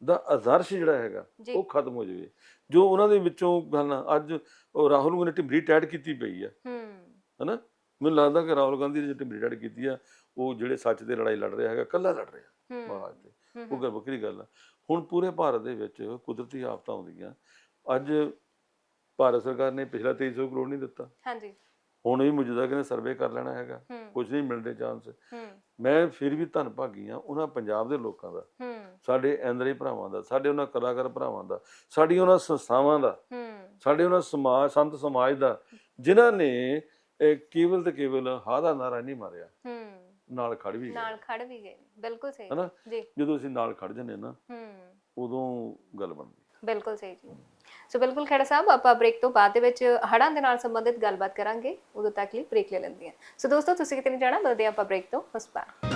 ਦਾ ਆਦਰਸ਼ ਜਿਹੜਾ ਹੈਗਾ ਉਹ ਖਤਮ ਹੋ ਜਾਵੇ। ਜੋ ਉਹਨਾਂ ਦੇ ਵਿੱਚੋਂ ਗੱਲ ਅੱਜ ਉਹ ਰਾਹੁਲ ਗਾਂਧੀ ਨੇ ਟਿਮਰੀ ਟੈਟ ਕੀਤੀ ਪਈ ਆ। ਹਨਾ? ਮੈਨੂੰ ਲੱਗਦਾ ਕਿ ਰਾਹੁਲ ਗਾਂਧੀ ਨੇ ਟਿਮਰੀ ਟੈਟ ਕੀਤੀ ਆ ਉਹ ਜਿਹੜੇ ਸੱਚ ਦੇ ਲੜਾਈ ਲੜ ਰਿਹਾ ਹੈਗਾ ਕੱਲਾ ਲੜ ਰਿਹਾ। ਮਹਾਰਾਜ ਤੇ ਉਹ ਗੱਲ ਵੱਖਰੀ ਗੱਲ ਆ। ਹੁਣ ਪੂਰੇ ਭਾਰਤ ਦੇ ਵਿੱਚ ਕੁਦਰਤੀ ਆਫਤਾਂ ਆਉਂਦੀਆਂ। ਅੱਜ ਭਾਰਤ ਸਰਕਾਰ ਨੇ ਪਿਛਲਾ 2300 ਕਰੋੜ ਨਹੀਂ ਦਿੱਤਾ। ਹਾਂਜੀ। ਹੁਣ ਵੀ ਮੌਜੂਦਾ ਕਹਿੰਦੇ ਸਰਵੇ ਕਰ ਲੈਣਾ ਹੈਗਾ। ਕੁਝ ਨਹੀਂ ਮਿਲਦੇ ਚਾਂਸ। ਮੈਂ ਫਿਰ ਵੀ ਧੰਨ ਭਾਗੀ ਆ ਉਹਨਾਂ ਪੰਜਾਬ ਦੇ ਲੋਕਾਂ ਦਾ। ਸਾਡੇ ਐਂਦਰੇ ਭਰਾਵਾਂ ਦਾ ਸਾਡੇ ਉਹਨਾਂ ਕਲਾਕਾਰ ਭਰਾਵਾਂ ਦਾ ਸਾਡੀ ਉਹਨਾਂ ਸੰਸਥਾਵਾਂ ਦਾ ਸਾਡੇ ਉਹਨਾਂ ਸਮਾਜ ਸੰਤ ਸਮਾਜ ਦਾ ਜਿਨ੍ਹਾਂ ਨੇ ਇਹ ਕੇਵਲ ਤੇ ਕੇਵਲ ਹਾਂ ਦਾ ਨਾਰਾ ਨਹੀਂ ਮਾਰਿਆ। ਹੂੰ। ਨਾਲ ਖੜ ਵੀ ਗਏ। ਨਾਲ ਖੜ ਵੀ ਗਏ। ਬਿਲਕੁਲ ਸਹੀ ਹਨਾ? ਜੀ। ਜਦੋਂ ਅਸੀਂ ਨਾਲ ਖੜ ਜੰਨੇ ਨਾ ਹੂੰ। ਉਦੋਂ ਗੱਲ ਬਣਦੀ ਬਿਲਕੁਲ ਸਹੀ ਜੀ। ਸੋ ਬਿਲਕੁਲ ਖੜਾ ਸਾਹਿਬ ਆਪਾਂ ਬ੍ਰੇਕ ਤੋਂ ਬਾਅਦ ਦੇ ਵਿੱਚ ਹੜਾਂ ਦੇ ਨਾਲ ਸੰਬੰਧਿਤ ਗੱਲਬਾਤ ਕਰਾਂਗੇ। ਉਦੋਂ ਤੱਕ ਲਈ ਬ੍ਰੇਕ ਲੈ ਲੈਂਦੇ ਹਾਂ। ਸੋ ਦੋਸਤੋ ਤੁਸੀਂ ਕਿਤੇ ਨਹੀਂ ਜਾਣਾ? ਮਿਲਦੇ ਆਪਾਂ ਬ੍ਰੇਕ ਤੋਂ। ਬਾਅਦ